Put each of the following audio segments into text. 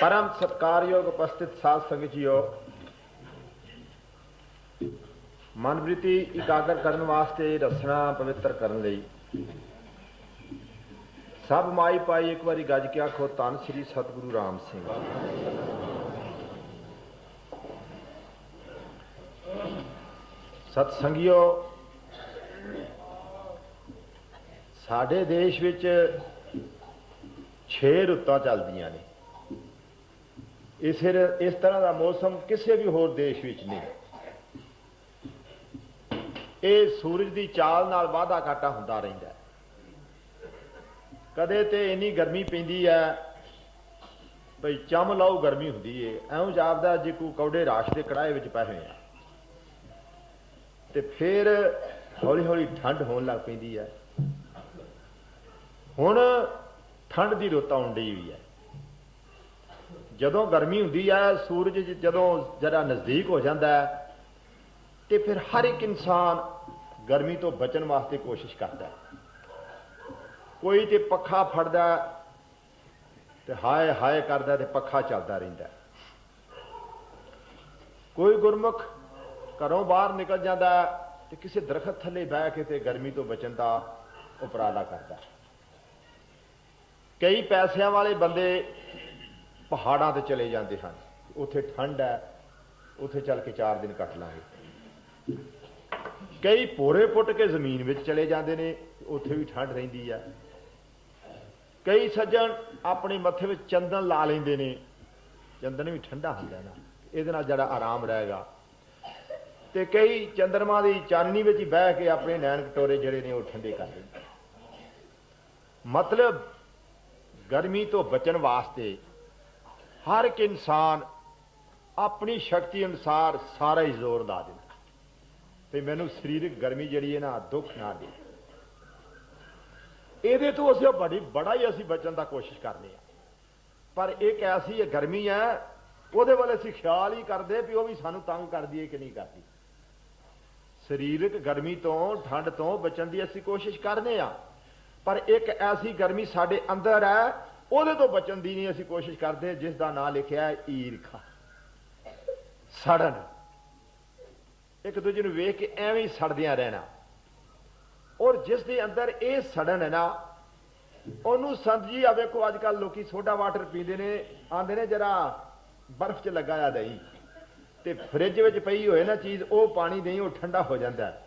ਪਰਮ ਸਤਕਾਰਯੋਗ ਉਪਸਥਿਤ ਸਾਧ ਸੰਗਤ ਜੀਓ ਮਨਵ੍ਰਿਤੀ ਇਕਾਗਰ ਕਰਨ ਵਾਸਤੇ ਰਸਨਾ ਪਵਿੱਤਰ ਕਰਨ ਲਈ ਸਭ ਮਾਈ ਪਾਈ ਇੱਕ ਵਾਰੀ ਗੱਜ ਕੇ ਆਖੋ, ਧੰਨ ਸ੍ਰੀ ਸਤਿਗੁਰੂ ਰਾਮ ਸਿੰਘ। ਸਤ ਸੰਗਿਓ ਸਾਡੇ ਦੇਸ਼ ਵਿੱਚ 6 ਰੁੱਤਾਂ ਚੱਲਦੀਆਂ ਨੇ। ਇਸ ਇਸ ਤਰ੍ਹਾਂ ਦਾ ਮੌਸਮ ਕਿਸੇ ਵੀ ਹੋਰ ਦੇਸ਼ ਵਿੱਚ ਨਹੀਂ। ਇਹ ਸੂਰਜ ਦੀ ਚਾਲ ਨਾਲ ਵਾਧਾ ਘਾਟਾ ਹੁੰਦਾ ਰਹਿੰਦਾ ਹੈ। ਕਦੇ ਤੇ ਇੰਨੀ ਗਰਮੀ ਪੈਂਦੀ ਹੈ, ਭਈ ਚਮ ਲਾਉ ਗਰਮੀ ਹੁੰਦੀ ਏ, ਐਉਂ ਜਾਪਦਾ ਜੇ ਕੋ ਕੌੜੇ ਰਾਸ਼ ਦੇ ਕੜਾਏ ਵਿੱਚ ਪਏ ਹੋਏ ਆ। ਤੇ ਫਿਰ ਹੌਲੀ ਹੌਲੀ ਠੰਡ ਹੋਣ ਲੱਗ ਪੈਂਦੀ ਹੈ। ਹੁਣ ਠੰਡ ਦੀ ਰੁੱਤ ਆਉਣ ਡਈ ਹੋਈ ਹੈ। ਜਦੋਂ ਗਰਮੀ ਹੁੰਦੀ ਹੈ ਸੂਰਜ ਜਦੋਂ ਜਰਾ ਨਜ਼ਦੀਕ ਹੋ ਜਾਂਦਾ ਹੈ, ਤੇ ਫਿਰ ਹਰ ਇੱਕ ਇਨਸਾਨ ਗਰਮੀ ਤੋਂ ਬਚਣ ਵਾਸਤੇ ਕੋਸ਼ਿਸ਼ ਕਰਦਾ ਹੈ। ਕੋਈ ਤੇ ਪੱਖਾ ਫੜਦਾ ਤੇ ਹਾਏ ਹਾਏ ਕਰਦਾ ਤੇ ਪੱਖਾ ਚੱਲਦਾ ਰਹਿੰਦਾ ਕੋਈ ਗੁਰਮੁਖ ਘਰੋਂ ਬਾਹਰ ਨਿਕਲ ਜਾਂਦਾ ਤੇ ਕਿਸੇ ਦਰਖਤ ਥੱਲੇ ਬਹਿ ਕੇ ਤੇ ਗਰਮੀ ਤੋਂ ਬਚਣ ਦਾ ਉਪਰਾਲਾ ਕਰਦਾ ਕਈ ਪੈਸਿਆਂ ਵਾਲੇ ਬੰਦੇ ਪਹਾੜਾਂ ਤੇ ਚਲੇ ਜਾਂਦੇ ਹਨ। ਉੱਥੇ ਠੰਡ ਹੈ, ਉੱਥੇ ਚੱਲ ਕੇ 4 ਦਿਨ ਕੱਟ ਲਾਂਗੇ। ਕਈ ਪੋਰੇ ਪੁੱਟ ਕੇ ਜ਼ਮੀਨ ਵਿੱਚ ਚਲੇ ਜਾਂਦੇ ਨੇ, ਉੱਥੇ ਵੀ ਠੰਡ ਰਹਿੰਦੀ ਆ ਕਈ ਸੱਜਣ ਆਪਣੇ ਮੱਥੇ ਵਿੱਚ ਚੰਦਨ ਲਾ ਲੈਂਦੇ ਨੇ। ਚੰਦਨ ਵੀ ਠੰਡਾ ਹੁੰਦਾ ਨਾ, ਇਹਦੇ ਨਾਲ ਜਿਹੜਾ ਆਰਾਮ ਰਹੇਗਾ। ਤੇ ਕਈ ਚੰਦਰਮਾ ਦੀ ਚਾਨਣੀ ਵਿੱਚ ਹੀ ਬਹਿ ਕੇ ਆਪਣੇ ਨੈਣ ਕਟੋਰੇ ਜਿਹੜੇ ਨੇ ਉਹ ਠੰਡੇ ਕਰ ਲੈਂਦੇ ਮਤਲਬ ਗਰਮੀ ਤੋਂ ਬਚਣ ਵਾਸਤੇ ਹਰ ਇੱਕ ਇਨਸਾਨ ਆਪਣੀ ਸ਼ਕਤੀ ਅਨੁਸਾਰ ਸਾਰਾ ਹੀ ਜ਼ੋਰ ਲਾ ਦਿੰਦਾ। ਤੇ ਮੈਨੂੰ ਸਰੀਰਕ ਗਰਮੀ ਜਿਹੜੀ ਹੈ ਨਾ, ਦੁੱਖ ਨਾ ਦੇ। ਇਹਦੇ ਤੋਂ ਅਸੀਂ ਬੜੀ, ਬੜਾ ਹੀ ਅਸੀਂ ਬਚਣ ਦਾ ਕੋਸ਼ਿਸ਼ ਕਰਨੇ ਆ ਪਰ ਇੱਕ ਐਸੀ ਇਹ ਗਰਮੀ ਹੈ, ਉਹਦੇ ਵੱਲ ਅਸੀਂ ਖਿਆਲ ਹੀ ਕਰਦੇ ਵੀ ਉਹ ਵੀ ਸਾਨੂੰ ਤੰਗ ਕਰਦੀ ਹੈ ਕਿ ਨਹੀਂ ਕਰਦੀ। ਸਰੀਰਕ ਗਰਮੀ ਤੋਂ, ਠੰਡ ਤੋਂ ਬਚਣ ਦੀ ਅਸੀਂ ਕੋਸ਼ਿਸ਼ ਕਰਨੇ ਆ ਪਰ ਇੱਕ ਐਸੀ ਗਰਮੀ ਸਾਡੇ ਅੰਦਰ ਹੈ ਉਹਦੇ ਤੋਂ ਬਚਣ ਦੀ ਨਹੀਂ ਅਸੀਂ ਕੋਸ਼ਿਸ਼ ਕਰਦੇ, ਜਿਸ ਦਾ ਨਾਂ ਲਿਖਿਆ ਹੈ ਈਰਖਾ। ਸੜਨ। ਇੱਕ ਦੂਜੇ ਨੂੰ ਵੇਖ ਕੇ ਐਵੇਂ ਹੀ ਸੜਦਿਆਂ ਰਹਿਣਾ। ਔਰ ਜਿਸ ਦੇ ਅੰਦਰ ਇਹ ਸੜਨ ਹੈ ਨਾ, ਉਹਨੂੰ ਸੰਤ ਜੀ, ਆ ਵੇਖੋ ਅੱਜ ਕੱਲ ਲੋਕੀ ਸੋਡਾ ਵਾਟਰ ਪੀਂਦੇ ਨੇ, ਆਂਦੇ ਨੇ, ਜਰਾ ਬਰਫ਼ 'ਚ ਲਗਾਇਆ ਦਹੀਂ। ਤੇ ਫ੍ਰਿਜ ਵਿੱਚ ਪਈ ਹੋਏ ਨਾ ਚੀਜ਼, ਉਹ ਪਾਣੀ ਨਹੀਂ ਉਹ ਠੰਡਾ ਹੋ ਜਾਂਦਾ।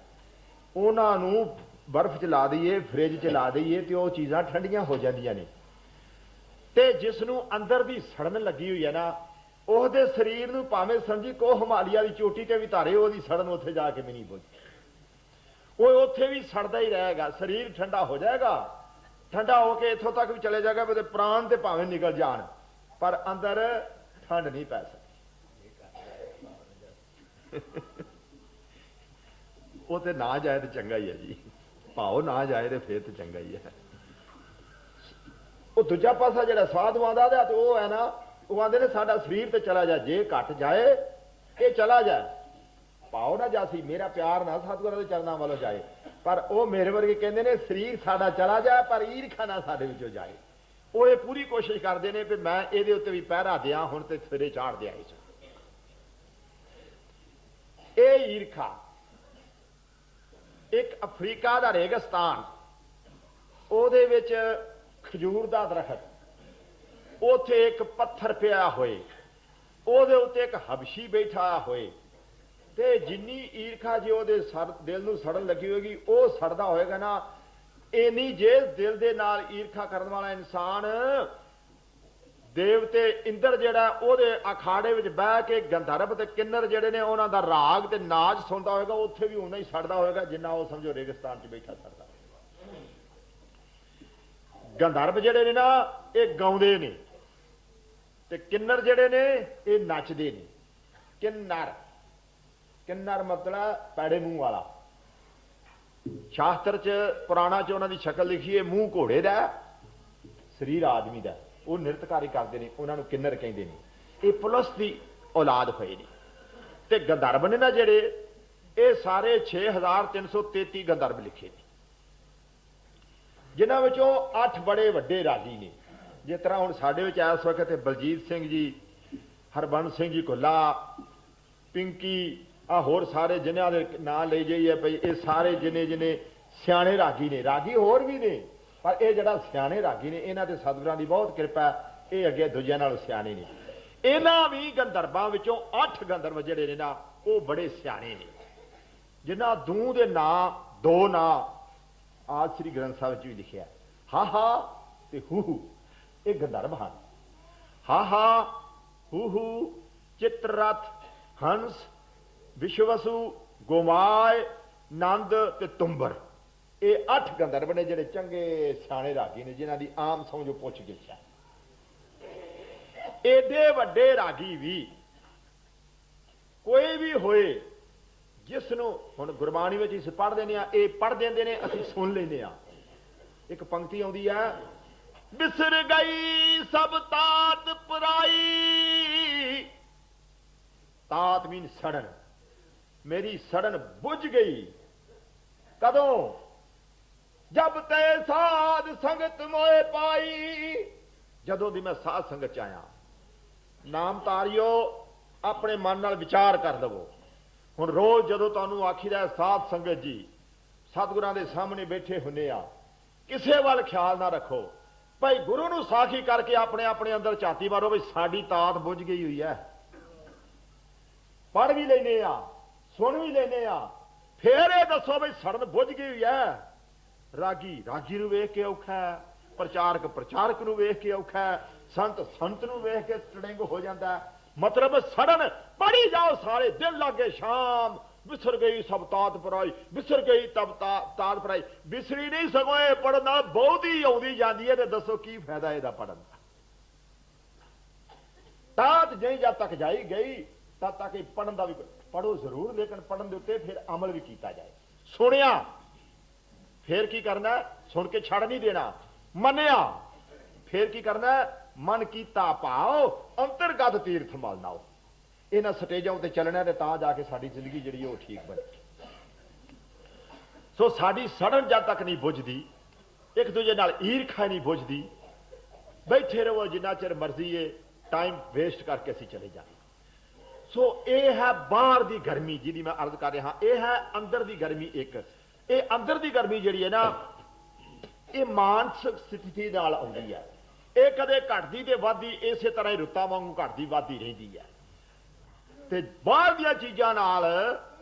ਉਹਨਾਂ ਨੂੰ ਬਰਫ਼ 'ਚ ਲਾ ਦਈਏ, ਫ੍ਰਿਜ 'ਚ ਲਾ ਦਈਏ ਤੇ ਉਹ ਚੀਜ਼ਾਂ ਠੰਡੀਆਂ ਹੋ ਜਾਂਦੀਆਂ ਨੇ। ਤੇ ਜਿਸ ਨੂੰ ਅੰਦਰ ਦੀ ਸੜਨ ਲੱਗੀ ਹੋਈ ਹੈ ਨਾ, ਉਹਦੇ ਸਰੀਰ ਨੂੰ ਭਾਵੇਂ ਸਮਝੀ ਕੋ ਹਿਮਾਲਿਆ ਦੀ ਚੋਟੀ ਤੇ ਵੀ ਧਾਰੇ, ਉਹਦੀ ਸੜਨ ਉੱਥੇ ਜਾ ਕੇ ਵੀ ਨਹੀਂ ਪਹੁੰਚੀ ਉਹ ਉੱਥੇ ਵੀ ਸੜਦਾ ਹੀ ਰਹੇਗਾ, ਸਰੀਰ ਠੰਡਾ ਹੋ ਜਾਏਗਾ। ਠੰਡਾ ਹੋ ਕੇ ਇੱਥੋਂ ਤੱਕ ਵੀ ਚਲੇ ਜਾਏਗਾ ਉਹਦੇ ਪ੍ਰਾਣ ਤੇ ਭਾਵੇਂ ਨਿਕਲ ਜਾਣ, ਪਰ ਅੰਦਰ ਠੰਡ ਨਹੀਂ ਪੈ ਸਕਦੀ। ਉਹ ਤੇ ਨਾ ਜਾਏ ਤੇ ਚੰਗਾ ਹੀ ਹੈ ਜੀ। ਭਾਉ ਨਾ ਜਾਏ ਤੇ ਫੇਰ ਤੇ ਚੰਗਾ ਹੀ ਹੈ। ਉਹ ਦੂਜਾ ਪਾਸਾ ਜਿਹੜਾ ਸਾਧਵਾਂ ਦਾ ਤੇ ਉਹ ਹੈ ਨਾ, ਉਹ ਆਂਦੇ ਨੇ ਸਾਡਾ ਸਰੀਰ ਤੇ ਚਲਾ ਜਾ, ਜੇ ਘਟ ਜਾਏ, ਇਹ ਚਲਾ ਜਾ। ਪਾਓ ਨਾ ਜਾਸੀ, ਮੇਰਾ ਪਿਆਰ ਨਾ ਸਤਿਗੁਰਾਂ ਦੇ ਚਰਨਾਂ ਵੱਲੋਂ ਜਾਏ। ਪਰ ਉਹ ਮੇਰੇ ਵਰਗੇ ਕਹਿੰਦੇ ਨੇ, ਸਰੀਰ ਸਾਡਾ ਚਲਾ ਜਾ, ਪਰ ਈਰਖਾ ਨਾ ਸਾਡੇ ਵਿੱਚੋਂ ਜਾਏ। ਉਹ ਇਹ ਪੂਰੀ ਕੋਸ਼ਿਸ਼ ਕਰਦੇ ਨੇ ਵੀ ਮੈਂ ਇਹਦੇ ਉੱਤੇ ਵੀ ਪਹਿਰਾ ਦਿਆਂ, ਹੁਣ ਤੇ ਸਿਰੇ ਚਾੜ ਦਿਆਂ ਇਸ ਇਹ ਈਰਖਾ ਇੱਕ ਅਫਰੀਕਾ ਦਾ ਰੇਗਿਸਤਾਨ, ਉਹਦੇ ਵਿੱਚ ਖਜੂਰ ਦਾ ਦਰਖਤ। ਉਥੇ ਇੱਕ ਪੱਥਰ ਪਿਆ ਹੋਏ। ਉਹਦੇ ਉੱਤੇ ਇੱਕ ਹਬਸ਼ੀ ਬੈਠਾ ਹੋਏ। ਤੇ ਜਿੰਨੀ ਈਰਖਾ ਜੇ ਉਹਦੇ ਸਰ ਦਿਲ ਨੂੰ ਸੜਨ ਲੱਗੀ ਹੋਏਗੀ, ਉਹ ਸੜਦਾ ਹੋਏਗਾ ਨਾ। ਇਨੀ ਜੇ ਦਿਲ ਦੇ ਨਾਲ ਈਰਖਾ ਕਰਨ ਵਾਲਾ ਇਨਸਾਨ ਦੇਵਤੇ ਇੰਦਰ ਜਿਹੜਾ, ਉਹਦੇ ਅਖਾੜੇ ਵਿੱਚ ਬਹਿ ਕੇ ਗੰਧਰਵ ਤੇ ਕਿੰਨਰ ਜਿਹੜੇ ਨੇ, ਉਹਨਾਂ ਦਾ ਰਾਗ ਤੇ ਨਾਚ ਸੁਣਦਾ ਹੋਏਗਾ, ਉੱਥੇ ਵੀ ਉਨਾ ਹੀ ਸੜਦਾ ਹੋਏਗਾ, ਜਿੰਨਾ ਉਹ ਸਮਝੋ ਰੇਗਿਸਤਾਨ 'ਚ ਬੈਠਾ ਸੜਦਾ। ਗੰਧਰਵ ਜਿਹੜੇ ਨੇ ਨਾ, ਇਹ ਗਾਉਂਦੇ ਨੇ। ਤੇ ਕਿੰਨਰ ਜਿਹੜੇ ਨੇ, ਇਹ ਨੱਚਦੇ ਨੇ। ਕਿੰਨਰ। ਕਿੰਨਰ ਮਤਲਬ ਪੈੜੇ ਮੂੰਹ ਵਾਲਾ। ਸ਼ਾਸਤਰ ਚ, ਪੁਰਾਣਾ ਚ ਉਹਨਾਂ ਦੀ ਸ਼ਕਲ ਲਿਖੀ ਹੈ, ਮੂੰਹ ਘੋੜੇ ਦਾ, ਸਰੀਰ ਆਦਮੀ ਦਾ। ਉਹ ਨਿਰਤਕਾਰੀ ਕਰਦੇ ਨੇ, ਉਹਨਾਂ ਨੂੰ ਕਿੰਨਰ ਕਹਿੰਦੇ ਨੇ। ਇਹ ਪੁਲਸ ਦੀ ਔਲਾਦ ਹੋਏ ਨੇ। ਤੇ ਗੰਧਰਵ ਨੇ ਨਾ ਜਿਹੜੇ, ਇਹ ਸਾਰੇ 6333 ਗੰਧਰਵ ਲਿਖੇ ਨੇ। ਜਿਨ੍ਹਾਂ ਵਿੱਚੋਂ 8 ਬੜੇ ਵੱਡੇ ਰਾਗੀ ਨੇ। ਜਿਸ ਤਰ੍ਹਾਂ ਹੁਣ ਸਾਡੇ ਵਿੱਚ ਇਸ ਵਕਤ ਬਲਜੀਤ ਸਿੰਘ ਜੀ, ਹਰਬੰਸ ਸਿੰਘ ਜੀ ਘੁੱਲਾ ਪਿੰਕੀ ਆ ਹੋਰ ਸਾਰੇ ਜਿਨ੍ਹਾਂ ਦੇ ਨਾਂ ਲਈ ਜਾਈਏ ਭਈ, ਇਹ ਸਾਰੇ ਜਿਨੇ ਜਿਨੇ ਸਿਆਣੇ ਰਾਗੀ ਨੇ। ਰਾਗੀ ਹੋਰ ਵੀ ਨੇ, ਪਰ ਇਹ ਜਿਹੜਾ ਸਿਆਣੇ ਰਾਗੀ ਨੇ, ਇਹਨਾਂ ਤੇ ਸਤਿਗੁਰਾਂ ਦੀ ਬਹੁਤ ਕਿਰਪਾ ਇਹ ਅੱਗੇ ਦੂਜਿਆਂ ਨਾਲ ਸਿਆਣੇ ਨੇ। ਇਹਨਾਂ ਵੀ ਗੰਧਰਬਾਂ ਵਿੱਚੋਂ 8 ਗੰਧਰਵ ਜਿਹੜੇ ਨੇ ਨਾ, ਉਹ ਬੜੇ ਸਿਆਣੇ ਨੇ। ਜਿਨ੍ਹਾਂ ਦੂ ਦੇ ਨਾਂ, ਦੋ ਨਾਂ ਆਦ ਸ੍ਰੀ ਗ੍ਰੰਥ ਸਾਹਿਬ ਵਿੱਚ ਵੀ ਲਿਖਿਆ ਹਾ। ਹਾ ਤੇ ਹੂ ਹੂ, ਇਹ ਗੰਧਰਵ ਹਨ। ਹਾ ਹਾ, ਹੂ ਹੂ, ਚਿਤਰਥ, ਹੰਸ, ਵਿਸ਼ਵਸੂ, ਗੋਮਾਇ, ਨੰਦ ਤੇ ਤੁੰਬਰ। ਇਹ ਅੱਠ ਗੰਧਰਵ ਨੇ ਜਿਹੜੇ ਚੰਗੇ ਸਿਆਣੇ ਰਾਗੀ ਨੇ, ਜਿਨ੍ਹਾਂ ਦੀ ਆਮ ਸਮਝੋ ਪੁੱਛ ਗਿੱਛ ਹੈ। ਏਡੇ ਵੱਡੇ ਰਾਗੀ ਵੀ ਕੋਈ ਵੀ ਹੋਏ ਜਿਸ ਨੂੰ ਹੁਣ ਗੁਰਬਾਣੀ ਵਿੱਚ ਅਸੀਂ ਪੜ੍ਹ ਦਿੰਦੇ ਆ ਇਹ ਪੜ੍ਹ ਦਿੰਦੇ ਨੇ, ਅਸੀਂ ਸੁਣ ਲੈਂਦੇ ਆ ਇੱਕ ਪੰਕਤੀ ਆਉਂਦੀ ਆ ਬਿਸਰ ਗਈ ਸਭ ਤਾਤ ਪਰਾਈ। ਤਾਤ ਮੀਨ ਸੜਨ। ਮੇਰੀ ਸੜਨ ਬੁਝ ਗਈ। ਕਦੋਂ? ਜਬ ਤੇ ਸਾਧ ਸੰਗਤ ਮੋਏ ਪਾਈ। ਜਦੋਂ ਦੀ ਮੈਂ ਸਾਧ ਸੰਗਤ ਚ ਆਇਆ। ਨਾਮ ਤਾਰਿਓ, ਆਪਣੇ ਮਨ ਨਾਲ ਵਿਚਾਰ ਕਰ ਲਵੋ। ਹੁਣ ਰੋਜ਼ ਜਦੋਂ ਤੁਹਾਨੂੰ ਆਖੀਦਾ ਹੈ, ਸਾਧ ਸੰਗਤ ਜੀ ਸਤਿਗੁਰਾਂ ਦੇ ਸਾਹਮਣੇ ਬੈਠੇ ਹੁੰਨੇ ਆ ਕਿਸੇ ਵੱਲ ਖਿਆਲ ਨਾ ਰੱਖੋ। ਭਾਈ ਗੁਰੂ ਨੂੰ ਸਾਖੀ ਕਰਕੇ ਆਪਣੇ ਆਪਣੇ ਅੰਦਰ ਝਾਤੀ ਮਾਰੋ ਵੀ ਸਾਡੀ ਤਾਤ ਬੁੱਝ ਗਈ ਹੋਈ ਹੈ। ਪੜ ਵੀ ਲੈਨੇ ਆ ਸੁਣ ਵੀ ਲੈਨੇ ਆ ਫੇਰ ਇਹ ਦੱਸੋ ਵੀ ਸੜਨ ਬੁੱਝ ਗਈ ਹੋਈ ਹੈ। ਰਾਗੀ ਰਾਗੀ ਨੂੰ ਵੇਖ ਕੇ ਔਖਾ ਹੈ ਪ੍ਰਚਾਰਕ ਪ੍ਰਚਾਰਕ ਨੂੰ ਵੇਖ ਕੇ ਔਖਾ ਹੈ ਸੰਤ ਸੰਤ ਨੂੰ ਵੇਖ ਕੇ ਟੜਿੰਗ ਹੋ ਜਾਂਦਾ ਹੈ। ਮਤਲਬ ਸੜਨ ਪੜੀ ਜਾਓ ਸਾਰੇ ਦਿਲ ਲਾਗੇ ਸ਼ਾਮ, ਵਿਸਰ ਗਈ ਸਭ ਤਾਤ ਪਰਾਈ, ਵਿਸਰ ਗਈ ਤਬ ਤਾਤ ਪਰਾਈ। ਵਿਸਰੀ ਨਹੀਂ ਸਗੋਂ ਇਹ ਪੜਨ ਨਾਲ ਬਹੁਤੀ ਆਉਂਦੀ ਜਾਂਦੀ ਹੈ ਤੇ ਦੱਸੋ ਕੀ ਫਾਇਦਾ ਇਹਦਾ ਪੜਨ ਦਾ? ਤਾਤ ਜਈ ਜਦ ਤੱਕ ਜਾਈ ਗਈ, ਤਦ ਤੱਕ ਇਹ ਪੜਨ ਦਾ ਵੀ ਪੜੋ ਜ਼ਰੂਰ, ਲੇਕਿਨ ਪੜਨ ਦੇ ਉੱਤੇ ਫਿਰ ਅਮਲ ਵੀ ਕੀਤਾ ਜਾਏ। ਸੁਣਿਆ? ਫਿਰ ਕੀ ਕਰਨਾ? ਸੁਣ ਕੇ ਛੱਡ ਨਹੀਂ ਦੇਣਾ। ਮੰਨਿਆ? ਫਿਰ ਕੀ ਕਰਨਾ? ਮਨ ਕੀਤਾ ਭਾਉ ਅੰਤਰਗਤ ਤੀਰਥ ਮਲ ਨਾਓ। ਇਹਨਾਂ ਸਟੇਜਾਂ ਉੱਤੇ ਚੱਲਣਾ ਤੇ ਤਾਂ ਜਾ ਕੇ ਸਾਡੀ ਜ਼ਿੰਦਗੀ ਜਿਹੜੀ ਉਹ ਠੀਕ ਬਣੇ। ਸੋ ਸਾਡੀ ਸੜਨ ਜਦ ਤੱਕ ਨਹੀਂ ਬੁੱਝਦੀ, ਇੱਕ ਦੂਜੇ ਨਾਲ ਈਰਖਾ ਨਹੀਂ ਬੁੱਝਦੀ। ਬੈਠੇ ਰਹੋ, ਜਿੰਨਾ ਚਿਰ ਮਰਜ਼ੀ ਏ ਟਾਈਮ ਵੇਸਟ ਕਰਕੇ ਅਸੀਂ ਚਲੇ ਜਾਈਏ ਸੋ ਇਹ ਹੈ ਬਾਹਰ ਦੀ ਗਰਮੀ, ਜਿਹਦੀ ਮੈਂ ਅਰਜ਼ ਕਰ ਰਿਹਾ, ਇਹ ਹੈ ਅੰਦਰ ਦੀ ਗਰਮੀ ਇੱਕ। ਇਹ ਅੰਦਰ ਦੀ ਗਰਮੀ ਜਿਹੜੀ ਹੈ ਨਾ, ਇਹ ਮਾਨਸਿਕ ਸਥਿਤੀ ਨਾਲ ਆਉਂਦੀ ਹੈ। ਇਹ ਕਦੇ ਘਟਦੀ ਤੇ ਵੱਧਦੀ, ਇਸੇ ਤਰ੍ਹਾਂ ਹੀ ਰੁੱਤਾਂ ਵਾਂਗੂ ਘਟਦੀ, ਵੱਧਦੀ ਰਹਿੰਦੀ ਹੈ। ਤੇ ਬਾਹਰ ਦੀਆਂ ਚੀਜ਼ਾਂ ਨਾਲ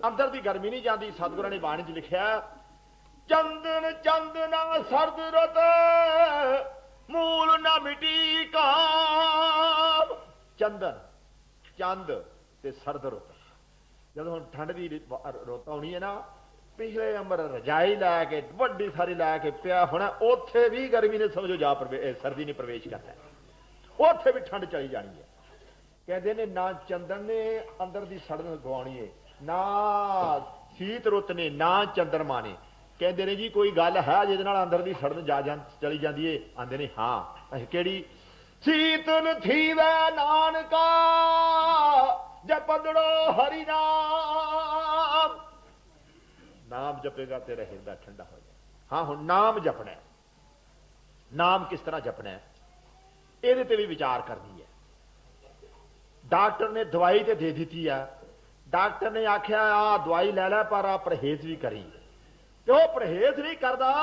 ਅੰਦਰ ਦੀ ਗਰਮੀ ਨਹੀਂ ਜਾਂਦੀ, ਸਤਿਗੁਰਾਂ ਨੇ ਬਾਣੀ 'ਚ ਲਿਖਿਆ, ਚੰਦਨ ਚੰਦਨਾ ਸਰਦ ਰਤ, ਮੂਲ ਨਾ ਮਿਟੀ ਕਾਮ ਚੰਦਨ, ਚੰਦ ਤੇ ਸਰਦ ਰੁੱਤ। ਜਦੋਂ ਹੁਣ ਠੰਡ ਦੀ ਰੁੱਤ ਆਉਣੀ ਹੈ ਨਾ ਪਿਛਲੇ ਅੰਬਰ ਰਜਾਈ ਲੈ ਕੇ, ਵੱਡੀ ਸਾਰੀ ਲੈ ਕੇ ਪਿਆ ਹੋਣਾ, ਉੱਥੇ ਵੀ ਗਰਮੀ ਨੇ ਸਮਝੋ ਜਾ ਸਰਦੀ ਨੇ ਪ੍ਰਵੇਸ਼ ਕਰਨਾ ਉੱਥੇ ਵੀ ਠੰਡ ਚਲੀ ਜਾਣੀ ਹੈ। ਕਹਿੰਦੇ ਨੇ, ਨਾ ਚੰਦਨ ਨੇ ਅੰਦਰ ਦੀ ਸੜਨ ਗਵਾਉਣੀ ਹੈ ਨਾ ਸੀਤ ਰੁੱਤ ਨੇ ਨਾ ਚੰਦਰਮਾ ਨੇ ਕਹਿੰਦੇ ਨੇ ਜੀ, ਕੋਈ ਗੱਲ ਹੈ ਜਿਹਦੇ ਨਾਲ ਅੰਦਰ ਦੀ ਸੜਨ ਜਾ ਜਾਂ, ਚਲੀ ਜਾਂਦੀ ਏ? ਆਂਦੇ ਨੇ, ਹਾਂ। ਅਸੀਂ ਕਿਹੜੀ? ਸੀਤਨ ਥੀਵੈ ਨਾਨਕਾ, ਜਪਦੜੋ ਹਰੀ ਨਾਮ। ਨਾਮ ਜਪੇਗਾ ਤੇਰਾ ਹਿਰਦਾ ਠੰਡਾ ਹੋ ਜਾਏ। ਹਾਂ, ਹੁਣ ਨਾਮ ਜਪਣਾ ਹੈ। ਨਾਮ ਕਿਸ ਤਰ੍ਹਾਂ ਜਪਣਾ ਹੈ? ਇਹਦੇ ਤੇ ਵੀ ਵਿਚਾਰ ਕਰਨੀ ਹੈ। ਡਾਕਟਰ ਨੇ ਦਵਾਈ ਤੇ ਦੇ ਦਿੱਤੀ ਆ। ਡਾਕਟਰ ਨੇ ਆਖਿਆ, ਆ ਦਵਾਈ ਲੈ ਲੈ, ਪਰ ਆ ਪਰਹੇਜ਼ ਵੀ ਕਰੀ। ਤੇ ਉਹ ਪਰਹੇਜ਼ ਨਹੀਂ ਕਰਦਾ।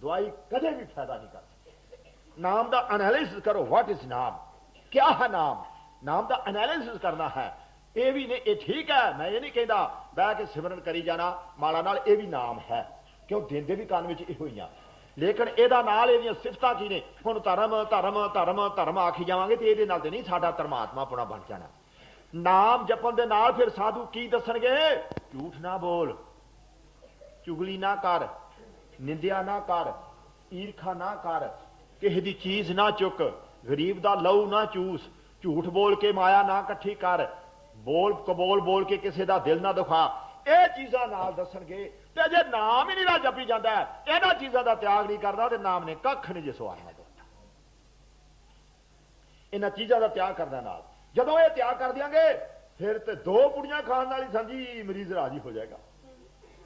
ਦਵਾਈ ਕਦੇ ਵੀ ਫਾਇਦਾ ਨਹੀਂ ਕਰ ਸਕਦੀ ਨਾਮ ਦਾ ਐਨਾਲਿਸਿਸ ਕਰੋ ਵਾਟ ਇਜ਼ ਨਾਮ? ਕਿਆ ਹੈ ਨਾਮ? ਨਾਮ ਦਾ ਐਨਾਲਿਸਿਸ ਕਰਨਾ ਹੈ। ਇਹ ਵੀ ਨੇ ਇਹ ਠੀਕ ਹੈ, ਮੈਂ ਇਹ ਨਹੀਂ ਕਹਿੰਦਾ, ਬਹਿ ਕੇ ਸਿਮਰਨ ਕਰੀ ਜਾਣਾ ਮਾਲਾ ਨਾਲ ਇਹ ਵੀ ਨਾਮ ਹੈ। ਕਿਉਂ ਦਿੰਦੇ ਵੀ ਕੰਨ ਵਿੱਚ ਇਹੋ ਹੀ ਆ। ਲੇਕਿਨ ਇਹਦਾ ਨਾਲ ਇਹਦੀਆਂ ਸਿਫਤਾਂ ਕੀ ਨੇ? ਹੁਣ ਧਰਮ ਧਰਮ ਧਰਮ ਧਰਮ ਆਖੀ ਜਾਵਾਂਗੇ ਤੇ ਇਹਦੇ ਨਾਲ ਤੇ ਨਹੀਂ ਸਾਡਾ ਧਰਮਾਤਮਾ ਪੁਣਾ ਬਣ ਜਾਣਾ। ਨਾਮ ਜਪਣ ਦੇ ਨਾਲ ਫਿਰ ਸਾਧੂ ਕੀ ਦੱਸਣਗੇ? ਝੂਠ ਨਾ ਬੋਲ। ਚੁਗਲੀ ਨਾ ਕਰ। ਨਿੰਦਿਆ ਨਾ ਕਰ। ਈਰਖਾ ਨਾ ਕਰ। ਕਿਸੇ ਦੀ ਚੀਜ਼ ਨਾ ਚੁੱਕ। ਗਰੀਬ ਦਾ ਲਹੂ ਨਾ ਚੂਸ। ਝੂਠ ਬੋਲ ਕੇ ਮਾਇਆ ਨਾ ਇਕੱਠੀ ਕਰ। ਬੋਲ, ਕਬੋਲ, ਬੋਲ ਕੇ ਕਿਸੇ ਦਾ ਦਿਲ ਨਾ ਦੁਖਾ। ਇਹ ਚੀਜ਼ਾਂ ਨਾਲ ਦੱਸਣਗੇ ਤੇ ਜੇ ਨਾਮ ਹੀ ਨਹੀਂ ਨਾ ਜਪੀ ਜਾਂਦਾ। ਇਹਨਾਂ ਚੀਜ਼ਾਂ ਦਾ ਤਿਆਗ ਨਹੀਂ ਕਰਦਾ ਤੇ ਨਾਮ ਨੇ ਕੱਖ ਨਹੀਂ ਜਿਸੋ ਆਇਆ ਦਿੱਤਾ। ਇਹਨਾਂ ਚੀਜ਼ਾਂ ਦਾ ਤਿਆਗ ਕਰਦਾ ਨਾਲ। ਜਦੋਂ ਇਹ ਤਿਆਗ ਕਰ ਦਿਆਂਗੇ, ਫਿਰ ਤੇ ਦੋ ਪੁੜੀਆਂ ਖਾਣ ਨਾਲ ਹੀ ਸਮਝੀ ਮਰੀਜ਼ ਰਾਜੀ ਹੋ ਜਾਏਗਾ।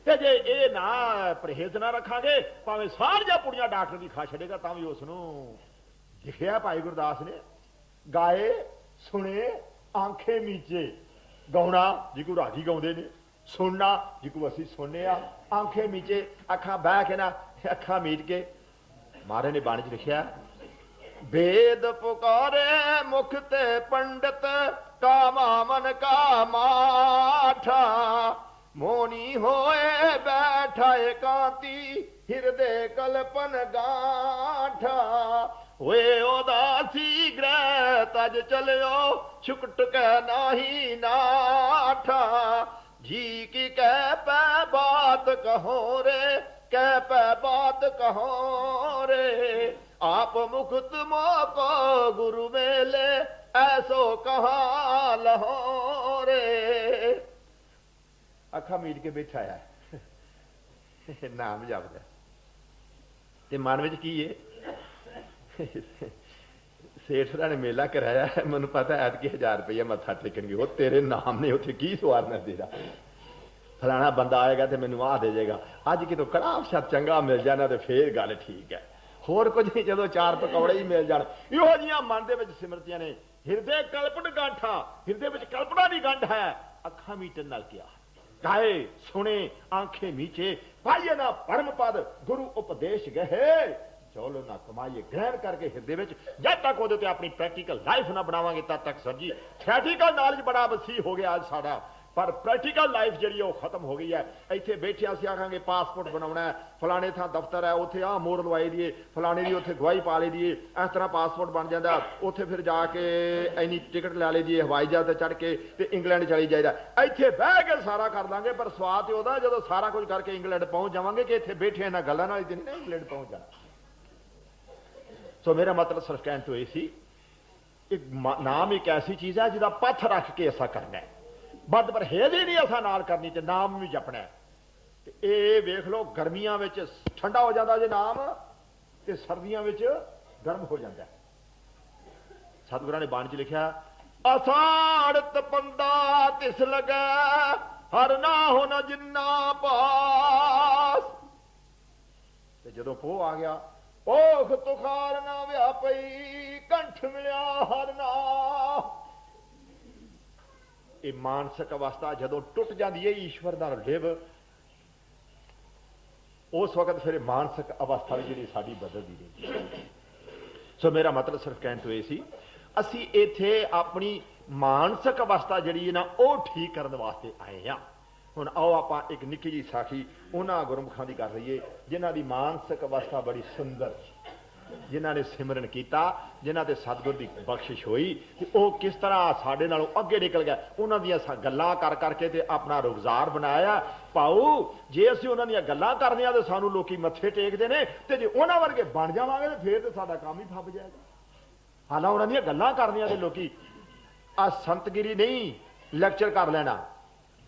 ਤੇ ਜੇ ਇਹ ਨਾ ਪਰਹੇਜ਼ ਨਾ ਰੱਖਾਂਗੇ, ਭਾਵੇਂ ਸਾਰੀਆਂ ਪੁੜੀਆਂ ਡਾਕਟਰ ਦੀ ਖਾ ਛੱਡੇਗਾ, ਤਾਂ ਵੀ ਉਸ ਨੂੰ ਲਿਖਿਆ ਭਾਈ ਗੁਰਦਾਸ ਨੇ, ਗਾਏ, ਸੁਣੇ, ਆਂਖੇ ਮੀਚੇ। ਗਾਉਣਾ ਜਿਕੂ ਰਾਗੀ ਗਾਉਂਦੇ ਨੇ, ਸੁਣਨਾ ਜਿਕੂ ਅਸੀਂ ਸੁਣਨੇ ਆ। ਆਂਖੇ ਮੀਚੇ, ਅੱਖਾਂ ਬਹਿ ਕੇ ਨਾ, ਅੱਖਾਂ ਮੀਚ ਕੇ ਮਹਾਰਾਜ ਨੇ ਬਾਣੀ ਚ ਲਿਖਿਆ, ਵੇਦ ਪੁਕਾਰੇ ਮੁਖ ਤੇ ਪੰਡਤ ਕਾਮਾ ਮਨ ਕਾ ਮਾਠਾ। ਮੋਨੀ ਹੋਏ ਬੈਠਾ ਇਕਾਂਤੀ ਹਿਰਦੇ ਕਲਪਨ ਗਾਠਾ। ਓਏ ਉਦਾਸੀ ਗ੍ਰਹਿ ਤਜ ਚਲਿਓ ਛੁਕ ਟੁਕੈ ਨਾਹੀ ਨਾਠਾ ਜੀ ਕੀ ਕਹਿ ਪੈ ਬਾਤ ਕਹੋ ਰੇ, ਕਹਿ ਪੈ ਬਾਤ ਕਹੋ ਰੇ। ਆਪ ਮੁਖਤ ਮੋਕੋ ਗੁਰੂ ਮੇਲੇ ਐਸੋ ਕਹਾ ਲਹੋ ਰੇ। ਅੱਖਾਂ ਮੀਟ ਕੇ ਬੈਠਾ ਆ ਨਾਮ ਜਪਦਾ ਤੇ ਮਨ ਵਿੱਚ ਕੀ ਏ? ਸੇਠ ਨੇ ਮੇਲਾ ਕਰਾਇਆ, ਮੈਨੂੰ ਪਤਾ ਐਤ ਕਿ 1000 ਰੁਪਏ ਮੱਥਾ ਟੇਕਣਗੇ। ਉਹ ਤੇਰੇ ਨਾਮ ਨੇ, ਉੱਥੇ ਕੀ ਸਵਾਰਨਾ ਤੇਰਾ? ਫਲਾਣਾ ਬੰਦਾ ਆਏਗਾ ਤੇ ਮੈਨੂੰ ਆਹ ਦੇ ਜਾਏਗਾ ਅੱਜ ਕਿਤੋਂ ਕੜਾਹ ਸ਼ਤ ਚੰਗਾ ਮਿਲ ਜਾਣਾ ਤੇ ਫੇਰ ਗੱਲ ਠੀਕ ਹੈ। ਹੋਰ ਕੁਝ ਨਹੀਂ, ਜਦੋਂ ਚਾਰ ਪਕੌੜੇ ਹੀ ਮਿਲ ਜਾਣ। ਇਹੋ ਜੀਆਂ ਮਨ ਦੇ ਵਿੱਚ ਸਿਮਰਤੀਆਂ ਨੇ। ਹਿਰਦੇ ਕਲਪਨ ਗਾਂਠਾ, ਹਿਰਦੇ ਵਿੱਚ ਕਲਪਨਾ ਦੀ ਗੰਢ ਹੈ। ਅੱਖਾਂ ਮੀਟਣ ਨਾਲ ਕਿਹਾ ਗਾਏ, ਸੁਣੇ, ਆਂਖੇ ਮੀਚੇ, ਪਾਈਏ ਨਾ ਪਰਮ ਪਦ, ਗੁਰੂ ਉਪਦੇਸ਼ ਗਏ। ਚੌਲੋ ਨਾ ਕਮਾਈਏ। ਗ੍ਰਹਿਣ ਕਰਕੇ ਹਿਰਦੇ ਵਿੱਚ ਜਦ ਤੱਕ ਉਹਦੇ ਤੇ ਆਪਣੀ ਪ੍ਰੈਕਟੀਕਲ ਲਾਈਫ ਨਾ ਬਣਾਵਾਂਗੇ, ਤਦ ਤੱਕ ਸਰ ਜੀ ਥਿਆਟੀਕਲ ਨੌਲੇਜ ਬੜਾ ਵਸੀ ਹੋ ਗਿਆ ਅੱਜ ਸਾਡਾ। ਪਰ ਪ੍ਰੈਕਟੀਕਲ ਲਾਈਫ ਜਿਹੜੀ ਉਹ ਖਤਮ ਹੋ ਗਈ ਹੈ। ਇੱਥੇ ਬੈਠੇ ਅਸੀਂ ਆਖਾਂਗੇ ਪਾਸਪੋਰਟ ਬਣਾਉਣਾ ਹੈ, ਫਲਾਣੇ ਥਾਂ ਦਫ਼ਤਰ ਹੈ, ਉੱਥੇ ਆਹ ਮੋਹਰ ਲਵਾਈ ਦੀਏ ਫਲਾਣੇ ਦੀ ਉੱਥੇ ਗਵਾਹੀ ਪਾ ਲਈ ਦੀਏ ਇਸ ਤਰ੍ਹਾਂ ਪਾਸਪੋਰਟ ਬਣ ਜਾਂਦਾ। ਉੱਥੇ ਫਿਰ ਜਾ ਕੇ ਐਨੀ ਟਿਕਟ ਲੈ ਲਈ ਦੀਏ ਹਵਾਈ ਜਹਾਜ਼ ਤੇ ਚੜ ਕੇ ਤੇ ਇੰਗਲੈਂਡ ਚਲੀ ਜਾਈਦਾ। ਇੱਥੇ ਬਹਿ ਕੇ ਸਾਰਾ ਕਰ ਲਾਂਗੇ, ਪਰ ਸਵਾਦ ਤੇ ਉਹਦਾ ਜਦੋਂ ਸਾਰਾ ਕੁਝ ਕਰਕੇ ਇੰਗਲੈਂਡ ਪਹੁੰਚ ਜਾਵਾਂਗੇ ਕਿ ਇੱਥੇ ਬੈਠੇ ਇਹਨਾਂ ਗੱਲਾਂ ਨਾਲ ਹੀ ਤੇ ਨਹੀਂ ਨਾ ਇੰਗਲੈਂਡ ਪਹੁੰਚ ਜਾਣਾ। ਸੋ ਮੇਰਾ ਮਤਲਬ ਸਿਰਫ ਕਹਿਣ ਤੋਂ ਇਹ ਸੀ ਇੱਕ ਨਾਮ ਇੱਕ ਐਸੀ ਚੀਜ਼ ਹੈ ਜਿਹਦਾ ਪੱਥ ਰੱਖ ਕੇ ਅਸਾਂ ਕਰਨਾ ਹੈ। ਬਦ ਪਰਹੇਜ਼ ਹੀ ਨਹੀਂ ਅਸਾਂ ਨਾਲ ਕਰਨੀ ਤੇ ਨਾਮ ਵੀ ਜਪਣਾ ਹੈ। ਤੇ ਇਹ ਵੇਖ ਲਓ, ਗਰਮੀਆਂ ਵਿੱਚ ਠੰਡਾ ਹੋ ਜਾਂਦਾ ਜੇ ਨਾਮ ਤੇ ਸਰਦੀਆਂ ਵਿੱਚ ਗਰਮ ਹੋ ਜਾਂਦਾ ਸਤਿਗੁਰਾਂ ਨੇ ਬਾਣੀ 'ਚ ਲਿਖਿਆ, ਅਸਾੜਤ ਬੰਦਾ ਤਿਸ ਲਗੈ, ਹਰ ਨਾ ਹੋ ਨ ਜਿੰਨਾ ਪਾਸ। ਤੇ ਜਦੋਂ ਪੋ ਆ ਗਿਆ ਪੋਖ ਤੁਖਾਰ ਨਾ ਵਿਆਪਈ, ਕੰਠ ਮਿਲਿਆ ਹਰ ਨਾ। ਇਹ ਮਾਨਸਿਕ ਅਵਸਥਾ ਜਦੋਂ ਟੁੱਟ ਜਾਂਦੀ ਹੈ, ਈਸ਼ਵਰ ਦਾ ਲਿਵ, ਉਸ ਵਕਤ ਫਿਰ ਮਾਨਸਿਕ ਅਵਸਥਾ ਵੀ ਜਿਹੜੀ ਸਾਡੀ ਬਦਲਦੀ ਰਹੀ ਸੋ ਮੇਰਾ ਮਤਲਬ ਸਿਰਫ ਕਹਿਣ ਤੋਂ ਇਹ ਸੀ, ਅਸੀਂ ਇੱਥੇ ਆਪਣੀ ਮਾਨਸਿਕ ਅਵਸਥਾ ਜਿਹੜੀ ਹੈ ਨਾ, ਉਹ ਠੀਕ ਕਰਨ ਵਾਸਤੇ ਆਏ ਆ ਹੁਣ ਆਓ ਆਪਾਂ ਇੱਕ ਨਿੱਕੀ ਜੀ ਸਾਖੀ ਉਹਨਾਂ ਗੁਰਮੁਖਾਂ ਦੀ ਕਰ ਲਈਏ, ਜਿਨ੍ਹਾਂ ਦੀ ਮਾਨਸਿਕ ਅਵਸਥਾ ਬੜੀ ਸੁੰਦਰ ਸੀ। ਜਿਨ੍ਹਾਂ ਨੇ ਸਿਮਰਨ ਕੀਤਾ, ਜਿਨ੍ਹਾਂ ਤੇ ਸਤਿਗੁਰ ਦੀ ਬਖਸ਼ਿਸ਼ ਹੋਈ ਤੇ ਉਹ ਕਿਸ ਤਰ੍ਹਾਂ ਸਾਡੇ ਨਾਲੋਂ ਅੱਗੇ ਨਿਕਲ ਗਿਆ ਉਹਨਾਂ ਦੀਆਂ ਸਾ- ਗੱਲਾਂ ਕਰ ਕਰਕੇ ਤੇ ਆਪਣਾ ਰੁਜ਼ਗਾਰ ਬਣਾਇਆ। ਪਾਉ ਜੇ ਅਸੀਂ ਉਹਨਾਂ ਦੀਆਂ ਗੱਲਾਂ ਕਰਦੇ ਕਰਨੀਆਂ ਤੇ ਸਾਨੂੰ ਲੋਕੀ ਮੱਥੇ ਟੇਕਦੇ ਨੇ ਤੇ ਜੇ ਉਹਨਾਂ ਵਰਗੇ ਬਣ ਜਾਵਾਂਗੇ ਤੇ ਫੇਰ ਤੇ ਸਾਡਾ ਕੰਮ ਹੀ ਫੱਬ ਜਾਏਗਾ। ਹਾਲਾਂ ਉਹਨਾਂ ਦੀਆਂ ਗੱਲਾਂ ਕਰਨੀਆਂ ਤੇ ਲੋਕੀ ਆ ਸੰਤਗਿਰੀ ਨਹੀਂ ਲੈਕਚਰ ਕਰ ਲੈਣਾ।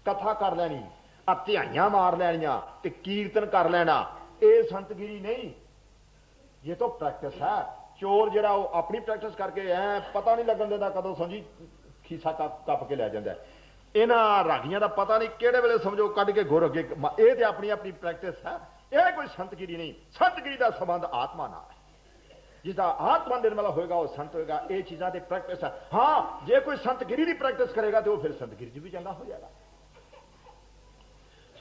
ਕਥਾ ਕਰ ਲੈਣੀ ਆ ਧਿਆਈਆਂ ਮਾਰ ਲੈਣੀਆਂ ਤੇ ਕੀਰਤਨ ਕਰ ਲੈਣਾ, ਇਹ ਸੰਤਗਿਰੀ ਨਹੀਂ। ਇਹ ਤਾਂ ਪ੍ਰੈਕਟਿਸ ਹੈ। ਚੋਰ ਜਿਹੜਾ ਉਹ ਆਪਣੀ ਪ੍ਰੈਕਟਿਸ ਕਰਕੇ ਐ ਪਤਾ ਨਹੀਂ ਲੱਗਣ ਦਿੰਦਾ ਕਦੋਂ ਸਮਝੀ ਖੀਸਾ ਕੱਪ ਕੱਪ ਕੇ ਲੈ ਜਾਂਦਾ। ਇਹਨਾਂ ਰਾਗੀਆਂ ਦਾ ਪਤਾ ਨਹੀਂ ਕਿਹੜੇ ਵੇਲੇ ਸਮਝੋ ਕੱਢ ਕੇ ਗੁਰ ਅੱਗੇ ਇਹ ਤੇ ਆਪਣੀ ਆਪਣੀ ਪ੍ਰੈਕਟਿਸ ਹੈ। ਇਹ ਕੋਈ ਸੰਤਗਿਰੀ ਨਹੀਂ। ਸੰਤਗਿਰੀ ਦਾ ਸੰਬੰਧ ਆਤਮਾ ਨਾਲ ਹੈ। ਜਿਹਦਾ ਆਤਮਾ ਨਿਰਮਲ ਹੋਏਗਾ, ਉਹ ਸੰਤ ਹੋਏਗਾ, ਇਹ ਚੀਜ਼ਾਂ ਤੇ ਪ੍ਰੈਕਟਿਸ ਹੈ। ਹਾਂ, ਜੇ ਕੋਈ ਸੰਤਗਿਰੀ ਦੀ ਪ੍ਰੈਕਟਿਸ ਕਰੇਗਾ ਤੇ ਉਹ ਫਿਰ ਸੰਤਗਿਰੀ 'ਚ ਵੀ ਚੰਗਾ ਹੋ ਜਾਏਗਾ।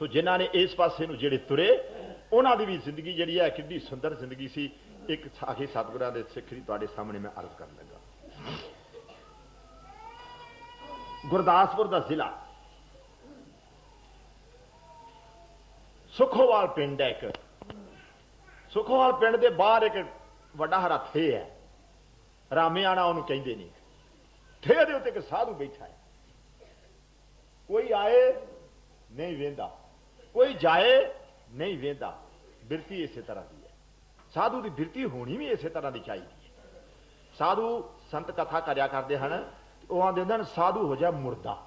ਸੋ ਜਿਨ੍ਹਾਂ ਨੇ ਇਸ ਪਾਸੇ ਨੂੰ ਜਿਹੜੇ ਤੁਰੇ, ਉਹਨਾਂ ਦੀ ਵੀ ਜ਼ਿੰਦਗੀ ਜਿਹੜੀ ਹੈ ਕਿੰਨੀ ਸੁੰਦਰ ਜ਼ਿੰਦਗੀ ਸੀ। ਇੱਕ ਸਾਖੀ ਸਤਿਗੁਰਾਂ ਦੇ ਸਿੱਖਰੀ ਤੁਹਾਡੇ ਸਾਹਮਣੇ ਮੈਂ ਅਰਜ਼ ਕਰਨ ਲੱਗਾ। ਗੁਰਦਾਸਪੁਰ ਦਾ ਜ਼ਿਲ੍ਹਾ ਸੁਖੋਵਾਲ ਪਿੰਡ ਹੈ ਇੱਕ। ਸੁਖੋਵਾਲ ਪਿੰਡ ਦੇ ਬਾਹਰ ਇੱਕ ਵੱਡਾ ਹਰਾ ਥੇ ਹੈ। ਰਾਮਿਆਣਾ ਉਹਨੂੰ ਕਹਿੰਦੇ ਨੇ। ਥੇ ਦੇ ਉੱਤੇ ਇੱਕ ਸਾਧੂ ਬੈਠਾ ਹੈ। ਕੋਈ ਆਏ, ਨਹੀਂ ਵੇਂਦਾ। ਕੋਈ ਜਾਏ, ਨਹੀਂ ਵੇਂਦਾ। ਬਿਰਤੀ ਇਸੇ ਤਰ੍ਹਾਂ ਦੀ ਹੈ। ਸਾਧੂ ਦੀ ਬਿਰਤੀ ਹੋਣੀ ਵੀ ਇਸੇ ਤਰ੍ਹਾਂ ਦੀ ਚਾਹੀਦੀ ਹੈ। ਸਾਧੂ ਸੰਤ ਕਥਾ ਕਰਿਆ ਕਰਦੇ ਹਨ ਉਹ ਆਂਦੇ ਹੁੰਦੇ ਹਨ, ਸਾਧੂ ਹੋ ਜਾ ਮੁਰਦਾ।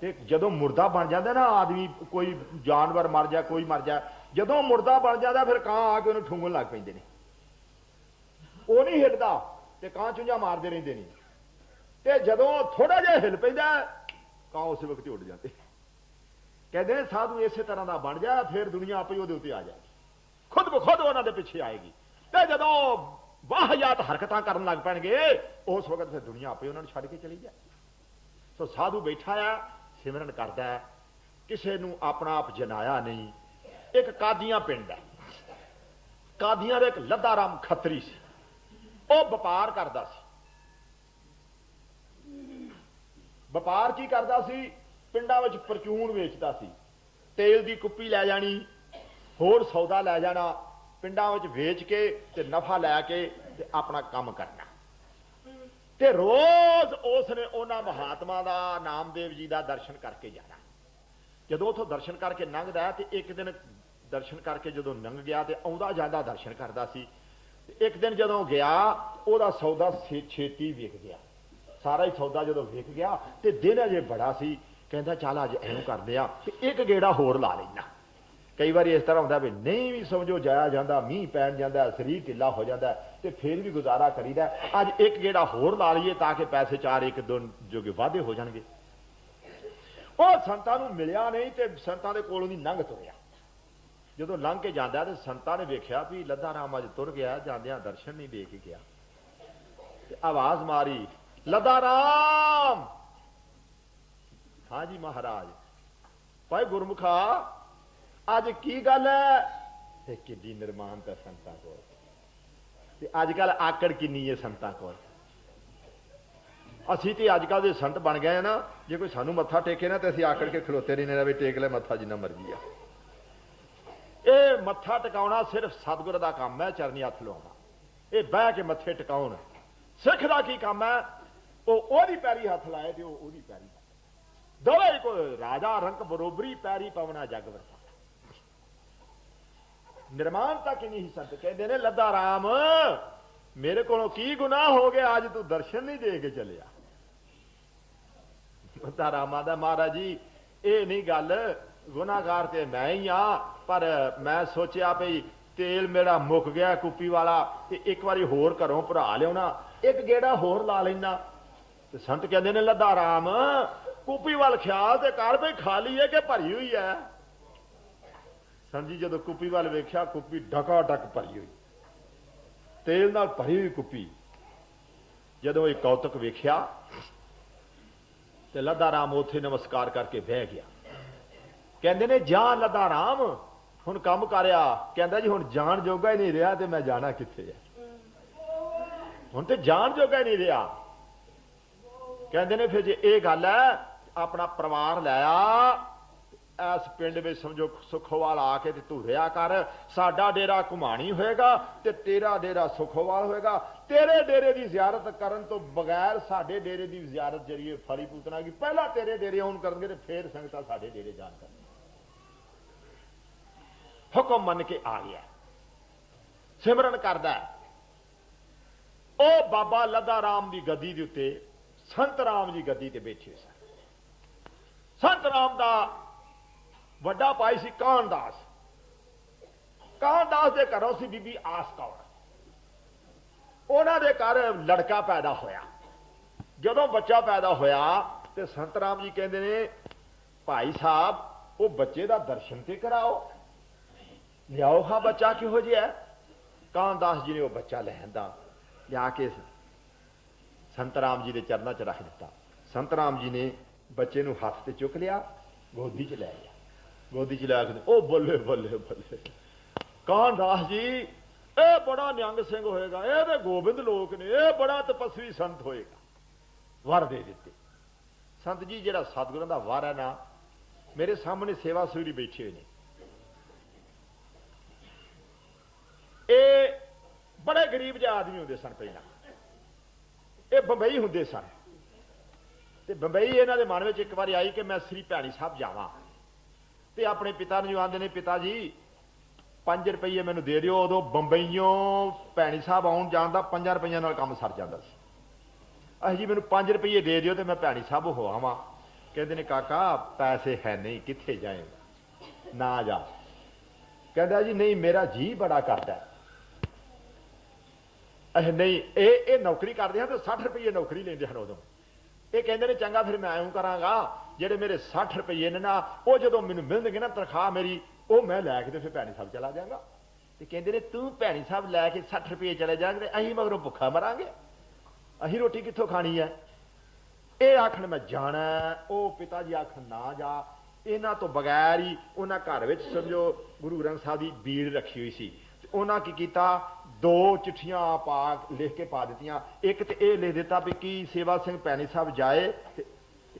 ਤੇ ਜਦੋਂ ਮੁਰਦਾ ਬਣ ਜਾਂਦਾ ਨਾ, ਆਦਮੀ ਕੋਈ ਜਾਨਵਰ ਮਰ ਜਾ, ਕੋਈ ਮਰ ਜਾ, ਜਦੋਂ ਮੁਰਦਾ ਬਣ ਜਾਂਦਾ, ਫਿਰ ਕਾਂ ਆ ਕੇ ਉਹਨੂੰ ਠੂੰਗਣ ਲੱਗ ਪੈਂਦੇ ਨੇ। ਉਹ ਨਹੀਂ ਹਿੱਲਦਾ ਤੇ ਕਾਂ ਚੁੰਝਾ ਮਾਰਦੇ ਰਹਿੰਦੇ ਨੇ। ਤੇ ਜਦੋਂ ਥੋੜਾ ਜਿਹਾ ਹਿੱਲ ਪੈਂਦਾ, ਕਾਂ ਉਸੇ ਵਕਤ ਉੱਡ ਜਾਂਦੇ। ਕਹਿੰਦੇ ਸਾਧੂ ਇਸੇ ਤਰ੍ਹਾਂ ਦਾ ਬਣ ਜਾ, ਫਿਰ ਦੁਨੀਆ ਆਪੇ ਉਹਦੇ ਉੱਤੇ ਆ ਜਾਏਗੀ। ਖੁਦ ਬਖੁਦ ਉਹਨਾਂ ਦੇ ਪਿੱਛੇ ਆਏਗੀ। ਤੇ ਜਦੋਂ ਵਾਹਿਯਾਤ ਹਰਕਤਾਂ ਕਰਨ ਲੱਗ ਪੈਣਗੇ, ਉਸ ਵਕਤ ਫਿਰ ਦੁਨੀਆ ਆਪੇ ਉਹਨਾਂ ਨੂੰ ਛੱਡ ਕੇ ਚਲੀ ਜਾਏ ਸੋ ਸਾਧੂ ਬੈਠਾ ਆ, ਸਿਮਰਨ ਕਰਦਾ ਹੈ, ਕਿਸੇ ਨੂੰ ਆਪਣਾ ਆਪ ਜਨਾਇਆ ਨਹੀਂ। ਇੱਕ ਕਾਦੀਆਂ ਪਿੰਡ ਹੈ। ਕਾਦੀਆਂ ਦਾ ਇੱਕ ਲੱਦਾਰਾਮ ਖੱਤਰੀ ਸੀ। ਉਹ ਵਪਾਰ ਕਰਦਾ ਸੀ। ਵਪਾਰ ਕੀ ਕਰਦਾ ਸੀ? ਪਿੰਡਾਂ ਵਿੱਚ ਪਰਚੂਨ ਵੇਚਦਾ ਸੀ। ਤੇਲ ਦੀ ਕੁੱਪੀ ਲੈ ਜਾਣੀ, ਹੋਰ ਸੌਦਾ ਲੈ ਜਾਣਾ, ਪਿੰਡਾਂ ਵਿੱਚ ਵੇਚ ਕੇ ਤੇ ਨਫਾ ਲੈ ਕੇ ਤੇ ਆਪਣਾ ਕੰਮ ਕਰਨਾ। ਤੇ ਰੋਜ਼ ਉਸ ਨੇ ਉਹਨਾਂ ਮਹਾਤਮਾ ਦਾ, ਨਾਮਦੇਵ ਜੀ ਦਾ ਦਰਸ਼ਨ ਕਰਕੇ ਜਾਣਾ। ਜਦੋਂ ਉਥੋਂ ਦਰਸ਼ਨ ਕਰਕੇ ਲੰਘਦਾ ਤੇ ਇੱਕ ਦਿਨ ਦਰਸ਼ਨ ਕਰਕੇ ਜਦੋਂ ਲੰਘ ਗਿਆ ਤੇ ਆਉਂਦਾ ਜਾਂਦਾ ਦਰਸ਼ਨ ਕਰਦਾ ਸੀ ਇੱਕ ਦਿਨ ਜਦੋਂ ਗਿਆ, ਉਹਦਾ ਸੌਦਾ ਛੇ- ਛੇਤੀ ਵਿਕ ਗਿਆ। ਸਾਰਾ ਹੀ ਸੌਦਾ ਜਦੋਂ ਵਿਕ ਗਿਆ ਤੇ ਦਿਨ ਅਜੇ ਬੜਾ ਸੀ ਕਹਿੰਦਾ, ਚੱਲ ਅੱਜ ਐਨੂੰ ਕਰਦੇ ਆ ਤੇ ਇੱਕ ਗੇੜਾ ਹੋਰ ਲਾ ਲੈਣਾ ਕਈ ਵਾਰੀ ਇਸ ਤਰ੍ਹਾਂ ਹੁੰਦਾ ਵੀ ਨਹੀਂ ਵੀ ਸਮਝੋ ਜਾਇਆ ਜਾਂਦਾ, ਮੀਂਹ ਪੈਣ ਜਾਂਦਾ, ਸਰੀਰ ਢਿੱਲਾ ਹੋ ਜਾਂਦਾ ਤੇ ਫਿਰ ਵੀ ਗੁਜ਼ਾਰਾ ਕਰੀਦਾ। ਅੱਜ ਇੱਕ ਗੇੜਾ ਹੋਰ ਲਾ ਲਈਏ ਤਾਂ ਕਿ ਪੈਸੇ ਚਾਰ ਇੱਕ ਦੋ ਜੋਗੇ ਵਾਧੇ ਹੋ ਜਾਣਗੇ। ਉਹ ਸੰਤਾਂ ਨੂੰ ਮਿਲਿਆ ਨਹੀਂ ਤੇ ਸੰਤਾਂ ਦੇ ਕੋਲੋਂ ਦੀ ਲੰਘ ਤੁਰਿਆ। ਜਦੋਂ ਲੰਘ ਕੇ ਜਾਂਦਾ ਤੇ ਸੰਤਾਂ ਨੇ ਵੇਖਿਆ ਵੀ ਲੱਦਾ ਰਾਮ ਅੱਜ ਤੁਰ ਗਿਆ, ਜਾਂਦਿਆਂ ਦਰਸ਼ਨ ਨਹੀਂ ਦੇ ਕੇ ਗਿਆ। ਤੇ ਆਵਾਜ਼ ਮਾਰੀ, ਲੱਦਾ ਰਾਮ! ਹਾਂਜੀ ਮਹਾਰਾਜ। ਭਾਈ ਗੁਰਮੁਖਾ, ਅੱਜ ਕੀ ਗੱਲ ਹੈ ਇਹ ਕਿੱਡੀ ਨਿਰਮਾਨਤਾ ਸੰਤਾਂ ਕੋਲ। ਤੇ ਅੱਜ ਕੱਲ ਆਕੜ ਕਿੰਨੀ ਹੈ ਸੰਤਾਂ ਕੋਲ। ਅਸੀਂ ਤੇ ਅੱਜ ਕੱਲ ਦੇ ਸੰਤ ਬਣ ਗਏ ਆ ਨਾ, ਜੇ ਕੋਈ ਸਾਨੂੰ ਮੱਥਾ ਟੇਕੇ ਨਾ, ਤੇ ਅਸੀਂ ਆਕੜ ਕੇ ਖਲੋਤੇ ਨਹੀਂ ਨਾ ਵੀ ਟੇਕ ਲੈ ਮੱਥਾ ਜਿੰਨਾ ਮਰਜ਼ੀ ਆ। ਇਹ ਮੱਥਾ ਟਿਕਾਉਣਾ ਸਿਰਫ ਸਤਿਗੁਰ ਦਾ ਕੰਮ ਹੈ ਚਰਨੀ ਹੱਥ ਲਾਉਣਾ। ਇਹ ਬਹਿ ਕੇ ਮੱਥੇ ਟਿਕਾਉਣ। ਸਿੱਖ ਦਾ ਕੀ ਕੰਮ ਹੈ ਉਹ ਉਹਦੀ ਪੈਰੀ ਹੱਥ ਲਾਏ ਤੇ ਉਹ ਉਹਦੀ ਪੈਰੀ ਦੋਵੇਂ ਕੋ ਰਾਜਾ ਰੰਕ ਬਰੋਬਰੀ ਪੈਰੀ ਪਵਨਾ ਜਗ ਵਰਤਾ। ਨਿਰਮਾਨਤਾ ਕਿ ਨਹੀਂ ਸੰਤ ਕਹਿੰਦੇ ਨੇ, ਲੱਦਾ ਰਾਮ, ਮੇਰੇ ਕੋਲੋਂ ਕੀ ਗੁਨਾਹ ਹੋ ਗਿਆ, ਅੱਜ ਤੂੰ ਦਰਸ਼ਨ ਨਹੀਂ ਦੇ ਕੇ ਚੱਲਿਆ। ਲੱਦਾ ਰਾਮਾ ਦਾ ਮਹਾਰਾਜ ਜੀ, ਇਹ ਨਹੀਂ ਗੱਲ, ਗੁਨਾਹਗਾਰ ਤੇ ਮੈਂ ਹੀ ਆ, ਪਰ ਮੈਂ ਸੋਚਿਆ ਭਈ ਤੇਲ ਮੇਰਾ ਮੁੱਕ ਗਿਆ ਕੁੱਪੀ ਵਾਲਾ, ਤੇ ਇੱਕ ਵਾਰੀ ਹੋਰ ਘਰੋਂ ਭਰਾ ਲਿਆਉਣਾ। ਇੱਕ ਗੇੜਾ ਹੋਰ ਲਾ ਲੈਣਾ ਤੇ ਸੰਤ ਕਹਿੰਦੇ ਨੇ, ਲੱਦਾ ਰਾਮ ਕੁੱਪੀ ਵੱਲ ਖਿਆਲ ਤੇ ਕਰ ਵੀ ਖਾਲੀ ਹੈ ਕਿ ਭਰੀ ਹੋਈ ਹੈ? ਸੰਤ ਜਦੋਂ ਕੁੱਪੀ ਵੱਲ ਵੇਖਿਆ, ਕੁੱਪੀ ਡਕਾ ਡਕ ਭਰੀ ਹੋਈ। ਤੇਲ ਨਾਲ ਭਰੀ ਹੋਈ ਕੁੱਪੀ। ਜਦੋਂ ਇਹ ਕੌਤਕ ਵੇਖਿਆ ਤੇ ਲੱਦਾ ਰਾਮ ਉੱਥੇ ਨਮਸਕਾਰ ਕਰਕੇ ਬਹਿ ਗਿਆ। ਕਹਿੰਦੇ ਨੇ ਜਾ ਲੱਦਾ ਰਾਮ ਹੁਣ ਕੰਮ ਕਰਿਆ। ਕਹਿੰਦਾ ਜੀ, ਹੁਣ ਜਾਣ ਜੋਗਾ ਹੀ ਨਹੀਂ ਰਿਹਾ ਤੇ ਮੈਂ ਜਾਣਾ ਕਿੱਥੇ ਹੈ? ਹੁਣ ਤੇ ਜਾਣ ਜੋਗਾ ਹੀ ਨਹੀਂ ਰਿਹਾ। ਕਹਿੰਦੇ ਨੇ, ਫਿਰ ਜੇ ਇਹ ਗੱਲ ਹੈ ਆਪਣਾ ਪਰਿਵਾਰ ਲਾਇਆ ਇਸ ਪਿੰਡ ਵਿੱਚ ਸਮਝੋ ਸੁਖੋਵਾਲ ਆ ਕੇ ਤੇ ਤੂੰ ਰਿਆ ਕਰ। ਸਾਡਾ ਡੇਰਾ ਘੁਮਾਣੀ ਹੋਏਗਾ ਤੇ ਤੇਰਾ ਡੇਰਾ ਸੁਖੋਵਾਲ ਹੋਏਗਾ। ਤੇਰੇ ਡੇਰੇ ਦੀ ਜ਼ਿਆਰਤ ਕਰਨ ਤੋਂ ਬਗੈਰ ਸਾਡੇ ਡੇਰੇ ਦੀ ਜ਼ਿਆਰਤ ਜਰੀਏ ਫਲੀ ਪੂਤਨਾ ਕੀ ਪਹਿਲਾਂ ਤੇਰੇ ਡੇਰੇ ਹੁਣ ਕਰਨਗੇ ਤੇ ਫੇਰ ਸੰਗਤਾਂ ਸਾਡੇ ਡੇਰੇ ਜਾਣ ਕਰਨਗੇ ਹੁਕਮ ਮੰਨ ਕੇ ਆ ਗਿਆ। ਸਿਮਰਨ ਕਰਦਾ ਉਹ ਬਾਬਾ ਲੱਦਾ ਰਾਮ ਦੀ ਗੱਦੀ ਦੇ ਉੱਤੇ, ਸੰਤ ਰਾਮ ਦੀ ਗੱਦੀ ਤੇ ਬੈਠੇ ਸਨ। ਸੰਤ ਰਾਮ ਦਾ ਵੱਡਾ ਭਾਈ ਸੀ ਕਾਨਦਾਸ। ਕਾਨਦਾਸ ਦੇ ਘਰੋਂ ਸੀ ਬੀਬੀ ਆਸ ਕੌਰ। ਉਹਨਾਂ ਦੇ ਘਰ ਲੜਕਾ ਪੈਦਾ ਹੋਇਆ। ਜਦੋਂ ਬੱਚਾ ਪੈਦਾ ਹੋਇਆ ਤੇ ਸੰਤ ਰਾਮ ਜੀ ਕਹਿੰਦੇ ਨੇ, ਭਾਈ ਸਾਹਿਬ, ਉਹ ਬੱਚੇ ਦਾ ਦਰਸ਼ਨ ਤੇ ਕਰਾਓ। ਲਿਆਓ ਹਾਂ ਬੱਚਾ, ਕਿਹੋ ਜਿਹਾ ਕਾਨਦਾਸ ਜੀ ਨੇ ਉਹ ਬੱਚਾ ਲੈਂਦਾ ਲਿਆ ਕੇ ਸੰਤ ਰਾਮ ਜੀ ਦੇ ਚਰਨਾਂ 'ਚ ਰੱਖ ਦਿੱਤਾ। ਸੰਤ ਰਾਮ ਜੀ ਨੇ ਬੱਚੇ ਨੂੰ ਹੱਥ ਤੇ ਚੁੱਕ ਲਿਆ, ਗੋਦੀ 'ਚ ਲੈ ਗਿਆ। ਗੋਦੀ 'ਚ ਲੈ ਕੇ ਉਹ ਬੱਲੇ ਬੱਲੇ ਬੱਲੇ। ਕਾਨਦਾਸ ਜੀ, ਇਹ ਬੜਾ ਨਿਹੰਗ ਸਿੰਘ ਹੋਏਗਾ, ਇਹ ਤੇ ਗੋਬਿੰਦ ਲੋਕ ਨੇ, ਇਹ ਬੜਾ ਤਪਸਵੀ ਸੰਤ ਹੋਏਗਾ। ਵਰ ਦੇ ਦਿੱਤੇ। ਸੰਤ ਜੀ, ਜਿਹੜਾ ਸਤਿਗੁਰਾਂ ਦਾ ਵਰ ਹੈ ਨਾ, ਮੇਰੇ ਸਾਹਮਣੇ ਸੇਵਾ ਸੂਰੀ ਬੈਠੇ ਹੋਏ ਨੇ। ਇਹ ਬੜੇ ਗਰੀਬ ਜਿਹੇ ਆਦਮੀ ਹੁੰਦੇ ਸਨ ਪਹਿਲਾਂ। ਇਹ ਬੰਬਈ ਹੁੰਦੇ ਸਨ। ਤੇ ਬੰਬਈ ਇਹਨਾਂ ਦੇ ਮਨ ਵਿੱਚ ਇੱਕ ਵਾਰੀ ਆਈ ਕਿ ਮੈਂ ਸ੍ਰੀ ਭੈਣੀ ਸਾਹਿਬ ਜਾਵਾਂ। ਤੇ ਆਪਣੇ ਪਿਤਾ ਨੂੰ ਆਂਦੇ ਨੇ, ਪਿਤਾ ਜੀ 5 ਰੁਪਏ ਮੈਨੂੰ ਦੇ ਦਿਓ, ਉਦੋਂ ਬੰਬਈਓ ਭੈਣੀ ਸਾਹਿਬ ਆਉਣ ਜਾਣ ਦਾ 5 ਰੁਪਈਆਂ ਨਾਲ ਕੰਮ ਸਰ ਜਾਂਦਾ ਸੀ। ਅਹ ਜੀ ਮੈਨੂੰ 5 ਰੁਪਏ ਦੇ ਦਿਓ ਤੇ ਮੈਂ ਭੈਣੀ ਸਾਹਿਬ ਹੋ ਆਵਾਂ। ਕਹਿੰਦੇ ਨੇ, ਕਾਕਾ, ਪੈਸੇ ਹੈ ਨਹੀਂ, ਕਿੱਥੇ ਜਾਏਗਾ ਨਾ ਜਾ। ਕਹਿੰਦਾ ਜੀ, ਨਹੀਂ, ਮੇਰਾ ਜੀ ਬੜਾ ਕਰਦਾ ਹੈ। ਅਹ ਨਹੀਂ, ਇਹ ਇਹ ਨੌਕਰੀ ਕਰਦੇ ਹਨ ਤੇ 60 ਰੁਪਏ ਨੌਕਰੀ ਲੈਂਦੇ ਹਨ ਉਦੋਂ। ਇਹ ਕਹਿੰਦੇ ਨੇ, ਚੰਗਾ ਫਿਰ ਮੈਂ ਐਂ ਕਰਾਂਗਾ। ਜਿਹੜੇ ਮੇਰੇ 60 ਰੁਪਏ ਨੇ ਨਾ, ਉਹ ਜਦੋਂ ਮੈਨੂੰ ਮਿਲਣਗੇ ਨਾ, ਤਨਖਾਹ ਮੇਰੀ, ਉਹ ਮੈਂ ਲੈ ਕੇ ਤੇ ਫਿਰ ਭੈਣੀ ਸਾਹਿਬ ਚਲਾ ਜਾਵਾਂਗਾ। ਤੇ ਕਹਿੰਦੇ ਨੇ, ਤੂੰ ਭੈਣੀ ਸਾਹਿਬ ਲੈ ਕੇ 60 ਰੁਪਏ ਚਲੇ ਜਾਾਂਗੇ ਅਸੀਂ ਮਗਰੋਂ ਭੁੱਖਾ ਮਰਾਂਗੇ। ਅਸੀਂ ਰੋਟੀ ਕਿੱਥੋਂ ਖਾਣੀ ਹੈ ਇਹ ਆਖਣ, ਮੈਂ ਜਾਣਾ ਉਹ ਪਿਤਾ ਜੀ ਆਖਣ, ਨਾ ਜਾ। ਇਹਨਾਂ ਤੋਂ ਬਗੈਰ ਹੀ ਉਹਨਾਂ ਘਰ ਵਿੱਚ ਸਮਝੋ, ਗੁਰੂ ਗ੍ਰੰਥ ਸਾਹਿਬ ਦੀ ਬੀੜ ਰੱਖੀ ਹੋਈ ਸੀ। ਉਹਨਾਂ ਕੀ ਕੀਤਾ? ਦੋ ਚਿੱਠੀਆਂ ਪਾ ਲਿਖ ਕੇ ਪਾ ਦਿੱਤੀਆਂ। ਇੱਕ ਤੇ ਇਹ ਲਿਖ ਦਿੱਤਾ ਵੀ ਕੀ ਸੇਵਾ ਸਿੰਘ ਪੈਣੀ ਸਾਹਿਬ ਜਾਏ ਤੇ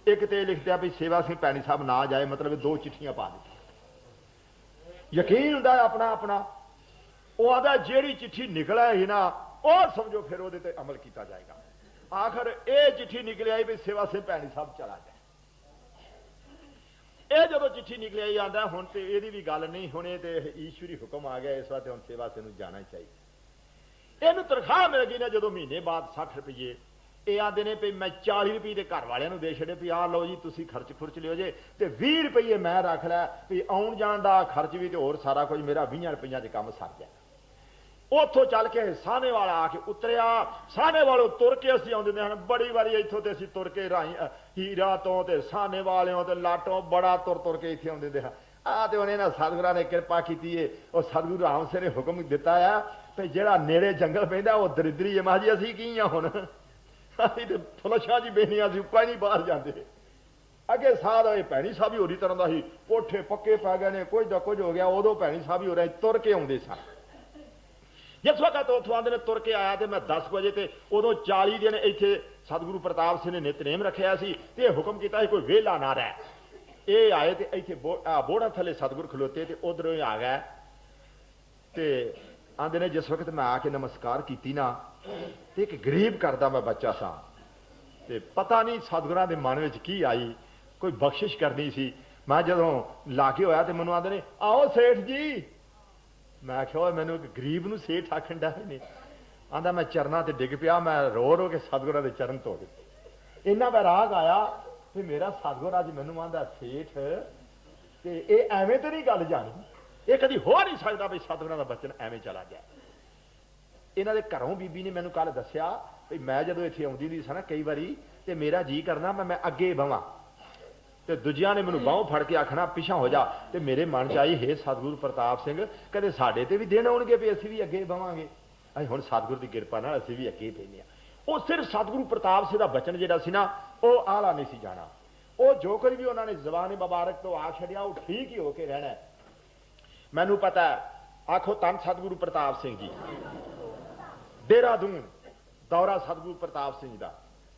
ਇੱਕ ਤੇ ਇਹ ਲਿਖ ਦਿੱਤਾ ਵੀ ਸੇਵਾ ਸਿੰਘ ਪੈਣੀ ਸਾਹਿਬ ਨਾ ਜਾਏ, ਮਤਲਬ ਦੋ ਚਿੱਠੀਆਂ ਪਾ ਦਿੱਤੀਆਂ। ਯਕੀਨ ਹੁੰਦਾ ਆਪਣਾ ਆਪਣਾ, ਉਹ ਆਦਾ ਜਿਹੜੀ ਚਿੱਠੀ ਨਿਕਲਿਆ ਹੀ ਨਾ, ਉਹ ਸਮਝੋ ਫਿਰ ਉਹਦੇ ਤੇ ਅਮਲ ਕੀਤਾ ਜਾਏਗਾ। ਆਖਰ ਇਹ ਚਿੱਠੀ ਨਿਕਲਿਆ ਆਈ ਵੀ ਸੇਵਾ ਸਿੰਘ ਭੈਣੀ ਸਾਹਿਬ ਚਲਾ ਜਾਏ ਇਹ ਜਦੋਂ ਚਿੱਠੀ ਨਿਕਲਿਆ ਆਈ ਆਂਦਾ ਹੁਣ ਤੇ ਇਹਦੀ ਵੀ ਗੱਲ ਨਹੀਂ, ਹੁਣੇ ਤੇ ਈਸ਼ਵਰੀ ਹੁਕਮ ਆ ਗਿਆ, ਇਸ ਵਾਰ ਹੁਣ ਸੇਵਾ ਸਿੰਘ ਨੂੰ ਜਾਣਾ ਹੀ ਚਾਹੀਦਾ। ਇਹਨੂੰ ਤਨਖਾਹ ਮਿਲ ਗਈ ਨਾ ਜਦੋਂ ਮਹੀਨੇ ਬਾਅਦ 60 ਰੁਪਏ ਇਹ ਆਂਦੇ ਨੇ ਵੀ ਮੈਂ 40 ਰੁਪਏ ਦੇ ਘਰ ਵਾਲਿਆਂ ਨੂੰ ਦੇ ਛੱਡੇ ਵੀ ਆ ਲਓ ਜੀ ਤੁਸੀਂ ਖਰਚ ਖੁਰਚ ਲਿਓ ਜੇ। ਤੇ 20 ਰੁਪਏ ਮੈਂ ਰੱਖ ਲੈ ਵੀ ਆਉਣ ਜਾਣ ਦਾ ਖਰਚ ਵੀ ਤੇ ਹੋਰ ਸਾਰਾ ਕੁਝ ਮੇਰਾ 20 ਰੁਪਈਆਂ 'ਚ ਕੰਮ ਸਰ ਗਿਆ। ਉੱਥੋਂ ਚੱਲ ਕੇ ਸਾਹਨੇ ਵਾਲਾ ਆ ਕੇ ਉਤਰਿਆ। ਸਾਹਨੇ ਵਾਲੋਂ ਤੁਰ ਕੇ ਅਸੀਂ ਆਉਂਦੇ ਨੇ ਹਨ। ਬੜੀ ਵਾਰੀ ਇੱਥੋਂ ਤੇ ਅਸੀਂ ਤੁਰ ਕੇ ਰਾਈ ਅ, ਹੀਰਾ ਤੋਂ ਤੇ ਸਾਹਨੇ ਵਾਲਿਆਂ ਤੇ ਲਾਟੋਂ ਬੜਾ ਤੁਰ ਤੁਰ ਕੇ ਇੱਥੇ ਆਉਂਦੇ ਨੇ ਆ ਤੇ ਉਹਨੇ ਨਾ ਸਤਿਗੁਰਾਂ ਨੇ ਕਿਰਪਾ ਕੀਤੀ ਏ। ਉਹ ਸਤਿਗੁਰੂ ਰਾਮ ਸਿੰਘ ਨੇ ਹੁਕਮ ਦਿੱਤਾ ਆ ਤੇ ਜਿਹੜਾ ਨੇੜੇ ਜੰਗਲ ਪੈਂਦਾ, ਉਹ ਦਰਿਦਰੀ ਹੈ। ਮਾਜੀ ਅਸੀਂ ਕੀ ਆ ਹੁਣ? ਅਸੀਂ ਤੇ ਫਲਸ਼ਾ ਜੀ ਬੇਨੀਆਂ ਸੀ ਉੱਪਰ ਨਹੀਂ ਬਾਹਰ ਜਾਂਦੇ। ਅੱਗੇ ਸਾਧ ਹੋਏ, ਭੈਣੀ ਸਾਹਿਬ ਹੀ ਹੋਰੀ ਤਰ੍ਹਾਂ ਦਾ ਸੀ। ਕੋਠੇ ਪੱਕੇ ਪੈ ਗਏ ਨੇ, ਕੁਝ ਦਾ ਕੁਝ ਹੋ ਗਿਆ, ਉਦੋਂ ਭੈਣੀ ਸਾਹਿਬ ਹੀ ਹੋ ਰਹੇ ਤੁਰ ਕੇ ਆਉਂਦੇ ਸਨ ਜਿਸ ਵਕਤ ਉੱਥੋਂ ਆਉਂਦੇ ਨੇ, ਤੁਰ ਕੇ ਆਇਆ ਤੇ ਮੈਂ 10 ਵਜੇ ਤੇ ਉਦੋਂ 40 ਦਿਨ ਇੱਥੇ ਸਤਿਗੁਰੂ ਪ੍ਰਤਾਪ ਸਿੰਘ ਨੇ ਨਿਤਨੇਮ ਰੱਖਿਆ ਸੀ ਤੇ ਇਹ ਹੁਕਮ ਕੀਤਾ ਸੀ, ਕੋਈ ਵਿਹਲਾ ਨਾ ਰਹਿ। ਇਹ ਆਏ ਤੇ ਇੱਥੇ ਬੋੜਾ ਥੱਲੇ ਸਤਿਗੁਰ ਖਲੋਤੇ ਤੇ ਉਧਰੋਂ ਹੀ ਆ ਗਿਆ ਤੇ ਆਂਦੇ ਨੇ, ਜਿਸ ਵਕਤ ਮੈਂ ਆ ਕੇ ਨਮਸਕਾਰ ਕੀਤੀ ਨਾ, ਤੇ ਇੱਕ ਗਰੀਬ ਕਰਦਾ ਮੈਂ ਬੱਚਾ ਸਾਂ। ਤੇ ਪਤਾ ਨਹੀਂ ਸਤਿਗੁਰਾਂ ਦੇ ਮਨ ਵਿੱਚ ਕੀ ਆਈ, ਕੋਈ ਬਖਸ਼ਿਸ਼ ਕਰਨੀ ਸੀ। ਮੈਂ ਜਦੋਂ ਲਾ ਕੇ ਹੋਇਆ ਤੇ ਮੈਨੂੰ ਆਂਦੇ ਨੇ, ਆਓ ਸੇਠ ਜੀ। ਮੈਂ ਕਿਹਾ ਮੈਨੂੰ ਇੱਕ ਗਰੀਬ ਨੂੰ ਸੇਠ ਆਖਣ ਦਾ ਨੇ। ਆਂਦਾ, ਮੈਂ ਚਰਨਾਂ ਤੇ ਡਿੱਗ ਪਿਆ, ਮੈਂ ਰੋ ਰੋ ਕੇ ਸਤਿਗੁਰਾਂ ਦੇ ਚਰਨ ਧੋ ਦਿੱਤੇ। ਇੰਨਾ ਵੈਰਾਗ ਆਇਆ ਤੇ ਮੇਰਾ ਸਤਿਗੁਰ ਅੱਜ ਮੈਨੂੰ ਆਂਦਾ, ਸੇਠ, ਤੇ ਇਹ ਐਵੇਂ ਤੇ ਨਹੀਂ ਗੱਲ ਜਾਣੀ ਇਹ ਕਦੀ ਹੋ ਨਹੀਂ ਸਕਦਾ ਵੀ ਸਤਿਗੁਰਾਂ ਦਾ ਬਚਨ ਐਵੇਂ ਚਲਾ ਜਾਏ ਇਹਨਾਂ ਦੇ ਘਰੋਂ ਬੀਬੀ ਨੇ ਮੈਨੂੰ ਕੱਲ ਦੱਸਿਆ ਵੀ ਮੈਂ ਜਦੋਂ ਇੱਥੇ ਆਉਂਦੀ ਹੁੰਦੀ ਸੀ ਨਾ ਕਈ ਵਾਰੀ, ਤੇ ਮੇਰਾ ਜੀ ਕਰਨਾ ਮੈਂ ਮੈਂ ਅੱਗੇ ਬਵਾਂ। ਤੇ ਦੂਜਿਆਂ ਨੇ ਮੈਨੂੰ ਬਾਹੋਂ ਫੜ ਕੇ ਆਖਣਾ ਪਿਛਾ ਹੋ ਜਾ। ਤੇ ਮੇਰੇ ਮਨ ਚ ਆਈ, ਹੈ ਸਤਿਗੁਰੂ ਪ੍ਰਤਾਪ ਸਿੰਘ, ਕਦੇ ਸਾਡੇ ਤੇ ਵੀ ਦਿਨ ਆਉਣਗੇ ਵੀ ਅਸੀਂ ਵੀ ਅੱਗੇ ਬਵਾਂਗੇ। ਅਸੀਂ ਹੁਣ ਸਤਿਗੁਰੂ ਦੀ ਕਿਰਪਾ ਨਾਲ ਅਸੀਂ ਵੀ ਅੱਗੇ ਪੈਨੇ ਆ ਉਹ ਸਿਰਫ ਸਤਿਗੁਰੂ ਪ੍ਰਤਾਪ ਸਿੰਘ ਦਾ ਬਚਨ ਜਿਹੜਾ ਸੀ ਨਾ, ਉਹ ਆਲਾ ਨਹੀਂ ਸੀ ਜਾਣਾ। ਉਹ ਜੋ ਕੁਝ ਵੀ ਉਹਨਾਂ ਨੇ ਜ਼ਬਾਨ ਮੁਬਾਰਕ ਤੋਂ ਆ ਛੱਡਿਆ, ਉਹ ਠੀਕ ਹੀ ਹੋ ਕੇ ਰਹਿਣਾ ਮੈਨੂੰ ਪਤਾ ਆਖੋ ਤਨ ਸਤਿਗੁਰੂ ਪ੍ਰਤਾਪ ਸਿੰਘ ਜੀ। ਦੇਹਰਾਦੂਨ, ਦੌਰਾ ਸਤਿਗੁਰੂ ਪ੍ਰਤਾਪ ਸਿੰਘ ਦਾ।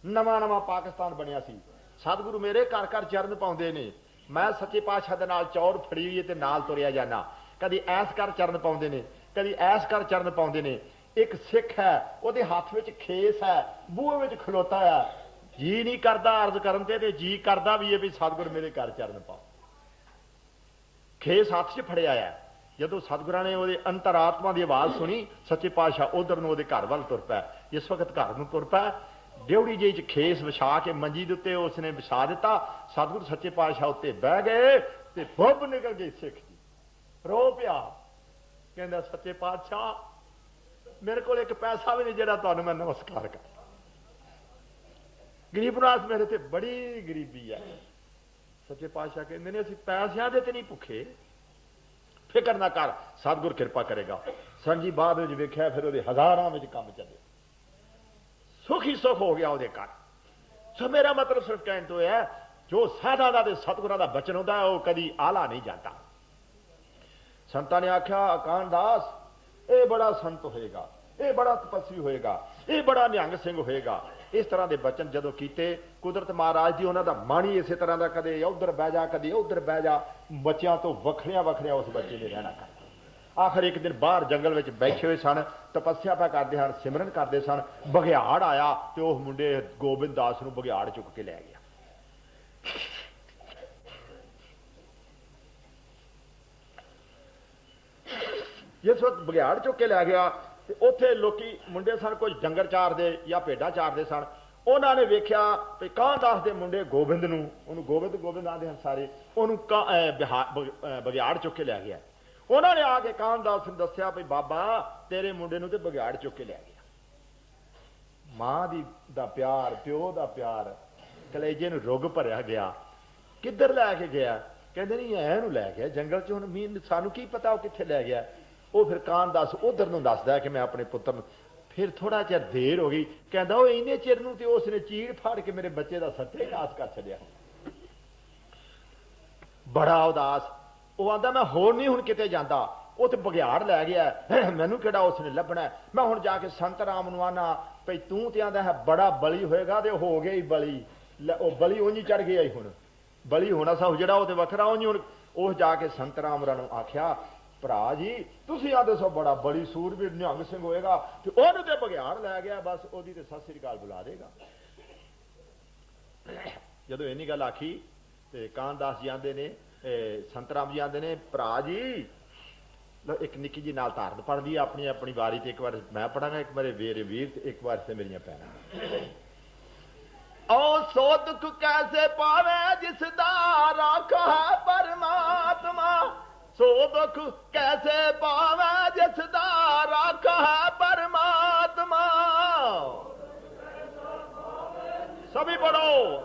ਨਵਾਂ ਨਵਾਂ ਪਾਕਿਸਤਾਨ ਬਣਿਆ ਸੀ। ਸਤਿਗੁਰੂ ਮੇਰੇ ਘਰ ਘਰ ਚਰਨ ਪਾਉਂਦੇ ਨੇ। ਮੈਂ ਸੱਚੇ ਪਾਤਸ਼ਾਹ ਦੇ ਨਾਲ ਚੌਰ ਫੜੀ ਹੋਈ ਤੇ ਨਾਲ ਤੁਰਿਆ ਜਾਣਾ ਕਦੀ ਐਸ ਕਰ ਚਰਨ ਪਾਉਂਦੇ ਨੇ, ਕਦੀ ਐਸ ਕਰ ਚਰਨ ਪਾਉਂਦੇ ਨੇ। ਇੱਕ ਸਿੱਖ ਹੈ, ਉਹਦੇ ਹੱਥ ਵਿੱਚ ਖੇਸ ਹੈ, ਬੂਹੇ ਵਿੱਚ ਖਲੋਤਾ ਹੈ। ਜੀ ਨਹੀਂ ਕਰਦਾ ਅਰਜ਼ ਕਰਨ ਤੇ ਤੇ ਜੀ ਕਰਦਾ ਵੀ ਇਹ ਵੀ ਸਤਿਗੁਰ ਮੇਰੇ ਘਰ ਚਰਨ ਪਾਓ। ਖੇਸ ਹੱਥ 'ਚ ਫੜਿਆ ਆ ਜਦੋਂ ਸਤਿਗੁਰਾਂ ਨੇ ਉਹਦੇ ਅੰਤਰਾਤਮਾ ਦੀ ਆਵਾਜ਼ ਸੁਣੀ, ਸੱਚੇ ਪਾਤਸ਼ਾਹ ਉਧਰ ਨੂੰ ਉਹਦੇ ਘਰ ਵੱਲ ਤੁਰ ਪਿਆ ਇਸ ਵਕਤ ਘਰ ਨੂੰ ਤੁਰ ਪਿਆ ਡਿਉੜੀ ਜਿਹੀ ਚ ਖੇਸ ਵਿਛਾ ਕੇ ਮੰਜੀ ਦੇ ਉੱਤੇ ਉਸਨੇ ਵਿਛਾ ਦਿੱਤਾ। ਸਤਿਗੁਰੂ ਸੱਚੇ ਪਾਤਸ਼ਾਹ ਉੱਤੇ ਬਹਿ ਗਏ ਤੇ ਫੁੱਬ ਨਿਕਲ ਗਈ ਸਿੱਖ ਦੀ ਰੋ ਪਿਆ। ਕਹਿੰਦਾ, ਸੱਚੇ ਪਾਤਸ਼ਾਹ, ਮੇਰੇ ਕੋਲ ਇੱਕ ਪੈਸਾ ਵੀ ਨਹੀਂ ਜਿਹੜਾ ਤੁਹਾਨੂੰ ਮੈਂ ਨਮਸਕਾਰ ਕਰ। ਗਰੀਬ ਨਾਸ ਮੇਰੇ ਤੇ ਬੜੀ ਗਰੀਬੀ ਹੈ। ਸੱਚੇ ਪਾਤਸ਼ਾਹ ਕਹਿੰਦੇ ਨੇ, ਅਸੀਂ ਪੈਸਿਆਂ ਦੇ ਤੇ ਨਹੀਂ ਭੁੱਖੇ। ਫਿਕਰ ਨਾ ਕਰ, ਸਤਿਗੁਰ ਕਿਰਪਾ ਕਰੇਗਾ। ਸੰਜੀ ਬਾਅਦ ਵਿੱਚ ਵੇਖਿਆ, ਫਿਰ ਉਹਦੇ ਹਜ਼ਾਰਾਂ ਵਿੱਚ ਕੰਮ ਚੱਲੇ। ਸੁਖ ਹੀ ਸੁਖ ਹੋ ਗਿਆ ਉਹਦੇ ਘਰ। ਸੋ ਮੇਰਾ ਮਤਲਬ ਸਿਰਫ ਕਹਿਣ ਤੋਂ ਹੈ, ਜੋ ਸਾਧਾ ਦਾ ਤੇ ਸਤਿਗੁਰਾਂ ਦਾ ਬਚਨ ਹੁੰਦਾ, ਉਹ ਕਦੀ ਆਲਾ ਨਹੀਂ ਜਾਂਦਾ। ਸੰਤਾਂ ਨੇ ਆਖਿਆ ਅਕਾਨ ਦਾਸ ਇਹ ਬੜਾ ਸੰਤ ਹੋਏਗਾ। ਇਹ ਬੜਾ ਤਪਸਵੀ ਹੋਏਗਾ, ਇਹ ਬੜਾ ਨਿਹੰਗ ਸਿੰਘ ਹੋਏਗਾ। ਇਸ ਤਰ੍ਹਾਂ ਦੇ ਬਚਨ ਜਦੋਂ ਕੀਤੇ, ਕੁਦਰਤ ਮਹਾਰਾਜ ਜੀ ਉਹਨਾਂ ਦਾ ਮਨ ਹੀ ਇਸੇ ਤਰ੍ਹਾਂ ਦਾ ਕਦੇ ਉਧਰ ਬਹਿ ਜਾ, ਕਦੇ ਉਧਰ ਬਹਿ ਜਾ ਬੱਚਿਆਂ ਤੋਂ ਵੱਖਰਿਆਂ ਵੱਖਰਿਆਂ ਉਸ ਬੱਚੇ ਨੇ ਰਹਿਣਾ ਕਰ। ਆਖਰ ਇੱਕ ਦਿਨ ਬਾਹਰ ਜੰਗਲ ਵਿੱਚ ਬੈਠੇ ਹੋਏ ਸਨ, ਤਪੱਸਿਆ ਪਾ ਕਰਦੇ ਹਨ, ਸਿਮਰਨ ਕਰਦੇ ਸਨ ਬਗਿਆੜ ਆਇਆ ਤੇ ਉਹ ਮੁੰਡੇ ਗੋਬਿੰਦ ਦਾਸ ਨੂੰ ਬਗਿਆੜ ਚੁੱਕ ਕੇ ਲੈ ਗਿਆ। ਜਿਸ ਵਕਤ ਬਗਿਆੜ ਚੁੱਕ ਕੇ ਲੈ ਗਿਆ ਤੇ ਉੱਥੇ ਲੋਕੀ ਮੁੰਡੇ ਸਨ, ਕੁਝ ਡੰਗਰ ਚਾਰਦੇ ਜਾਂ ਭੇਡਾਂ ਚਾਰਦੇ ਸਨ। ਉਹਨਾਂ ਨੇ ਵੇਖਿਆ ਵੀ ਕਾਂਦਾਸ ਦੇ ਮੁੰਡੇ ਗੋਬਿੰਦ ਨੂੰ, ਉਹਨੂੰ ਗੋਬਿੰਦ ਗੋਬਿੰਦ ਆਂਦੇ ਹਨ ਸਾਰੇ, ਉਹਨੂੰ ਕਾਂ- ਅਹ ਬਗਿਆੜ ਚੁੱਕ ਕੇ ਲੈ ਗਿਆ। ਉਹਨਾਂ ਨੇ ਆ ਕੇ ਕਾਂਦਾਸ ਨੂੰ ਦੱਸਿਆ ਵੀ ਬਾਬਾ, ਤੇਰੇ ਮੁੰਡੇ ਨੂੰ ਤੇ ਬਗਿਆੜ ਚੁੱਕ ਕੇ ਲੈ ਗਿਆ। ਮਾਂ ਦੀ, ਦਾ ਪਿਆਰ, ਪਿਓ ਦਾ ਪਿਆਰ ਕਲੇਜੇ ਨੂੰ ਰੁਗ ਭਰਿਆ ਗਿਆ। ਕਿੱਧਰ ਲੈ ਕੇ ਗਿਆ? ਕਹਿੰਦੇ ਨਹੀਂ ਐ ਨੂੰ ਲੈ ਗਿਆ। ਜੰਗਲ ਚ ਹੁਣ ਮੀਨ ਸਾਨੂੰ ਕੀ ਪਤਾ ਉਹ ਕਿੱਥੇ ਲੈ ਗਿਆ? ਉਹ ਫਿਰ ਕਾਨ ਕਾਨਦਾਸ ਉਧਰ ਨੂੰ ਦੱਸਦਾ ਕਿ ਮੈਂ ਆਪਣੇ ਪੁੱਤਰ ਨੂੰ ਫਿਰ ਥੋੜਾ ਜਿਹਾ ਦੇਰ ਹੋ ਗਈ ਕਹਿੰਦਾ ਉਹ ਇੰਨੇ ਚਿਰ ਨੂੰ ਤੇ ਉਸ ਨੇ ਚੀੜ ਫਾੜ ਕੇ ਮੇਰੇ ਬੱਚੇ ਦਾ ਸੱਤਿਆਨਾਸ਼ ਕਰ ਛੱਡਿਆ। ਬੜਾ ਉਦਾਸ। ਉਹ ਆਂਦਾ ਮੈਂ ਹੋਰ ਨਹੀਂ ਹੁਣ ਕਿਤੇ ਜਾਂਦਾ। ਉਹ ਤੇ ਬਗਿਆੜ ਲੈ ਗਿਆ। ਮੈਨੂੰ ਕਿਹੜਾ ਉਸ ਨੇ ਲੱਭਣਾ? ਮੈਂ ਹੁਣ ਜਾ ਕੇ ਸੰਤ ਰਾਮ ਨੂੰ ਆਨਾ। ਭਈ ਤੂੰ ਤੇ ਆਂਦਾ ਹੈ ਬੜਾ ਬਲੀ ਹੋਏਗਾ ਤੇ ਹੋ ਗਿਆ ਹੀ ਬਲੀ। ਲੈ, ਉਹ ਬਲੀ ਉਂਝ ਚੜ ਗਿਆ ਹੀ ਹੁਣ। ਬਲੀ ਹੋਣਾ ਸਾ ਜਿਹੜਾ ਉਹ ਤੇ ਵੱਖਰਾ ਉਂਝ ਹੁਣ ਉਹ ਜਾ ਕੇ ਸੰਤ ਰਾਮ ਨੂੰ ਆਖਿਆ ਭਰਾ ਜੀ, ਤੁਸੀਂ ਆ ਦੱਸੋ ਬੜਾ ਬੜੀ ਸੂਰਬੀਰ ਨਿਹੰਗ ਸਿੰਘ ਹੋਏਗਾ ਤੇ ਉਹਨੂੰ ਤੇ ਬਗਿਆੜ ਲੈ ਗਿਆ, ਬਸ ਉਹਦੀ ਤੇ ਸਤਿ ਸ੍ਰੀ ਅਕਾਲ ਬੁਲਾ ਦੇਗਾ। ਜਦੋਂ ਇੰਨੀ ਗੱਲ ਆਖੀ ਤੇ ਕਾਨਦਾਸ ਜੀ ਆਂਦੇ ਨੇ ਇਹ ਸੰਤ ਰਾਮ ਜੀ ਆਂਦੇ ਨੇ, ਭਰਾ ਜੀ, ਲਓ ਇੱਕ ਨਿੱਕੀ ਜੀ ਨਾਲ ਧਾਰਨ ਪੜਦੀ ਆਪਣੀ ਆਪਣੀ ਵਾਰੀ ਤੇ ਇੱਕ ਵਾਰ ਮੈਂ ਪੜਾਂਗਾ, ਇੱਕ ਮੇਰੇ ਵੀਰ ਵੀਰ ਤੇ ਇੱਕ ਵਾਰ ਤੇ ਮੇਰੀਆਂ ਭੈਣਾਂ। ਓ ਸੋ ਦੁੱਖ ਕੈਸੇ ਪਾਵੇ, ਜਿਸ ਦਾ ਰਾਖਾ ਪਰਮਾਤਮਾ। ਸੋ ਕੈਸੇ ਪਾਵੇ ਜਿਸ ਦਾ ਰਾਖਾ ਹੈ ਪਰਮਾਤਮਾ? ਸਭੀ ਪੜੋ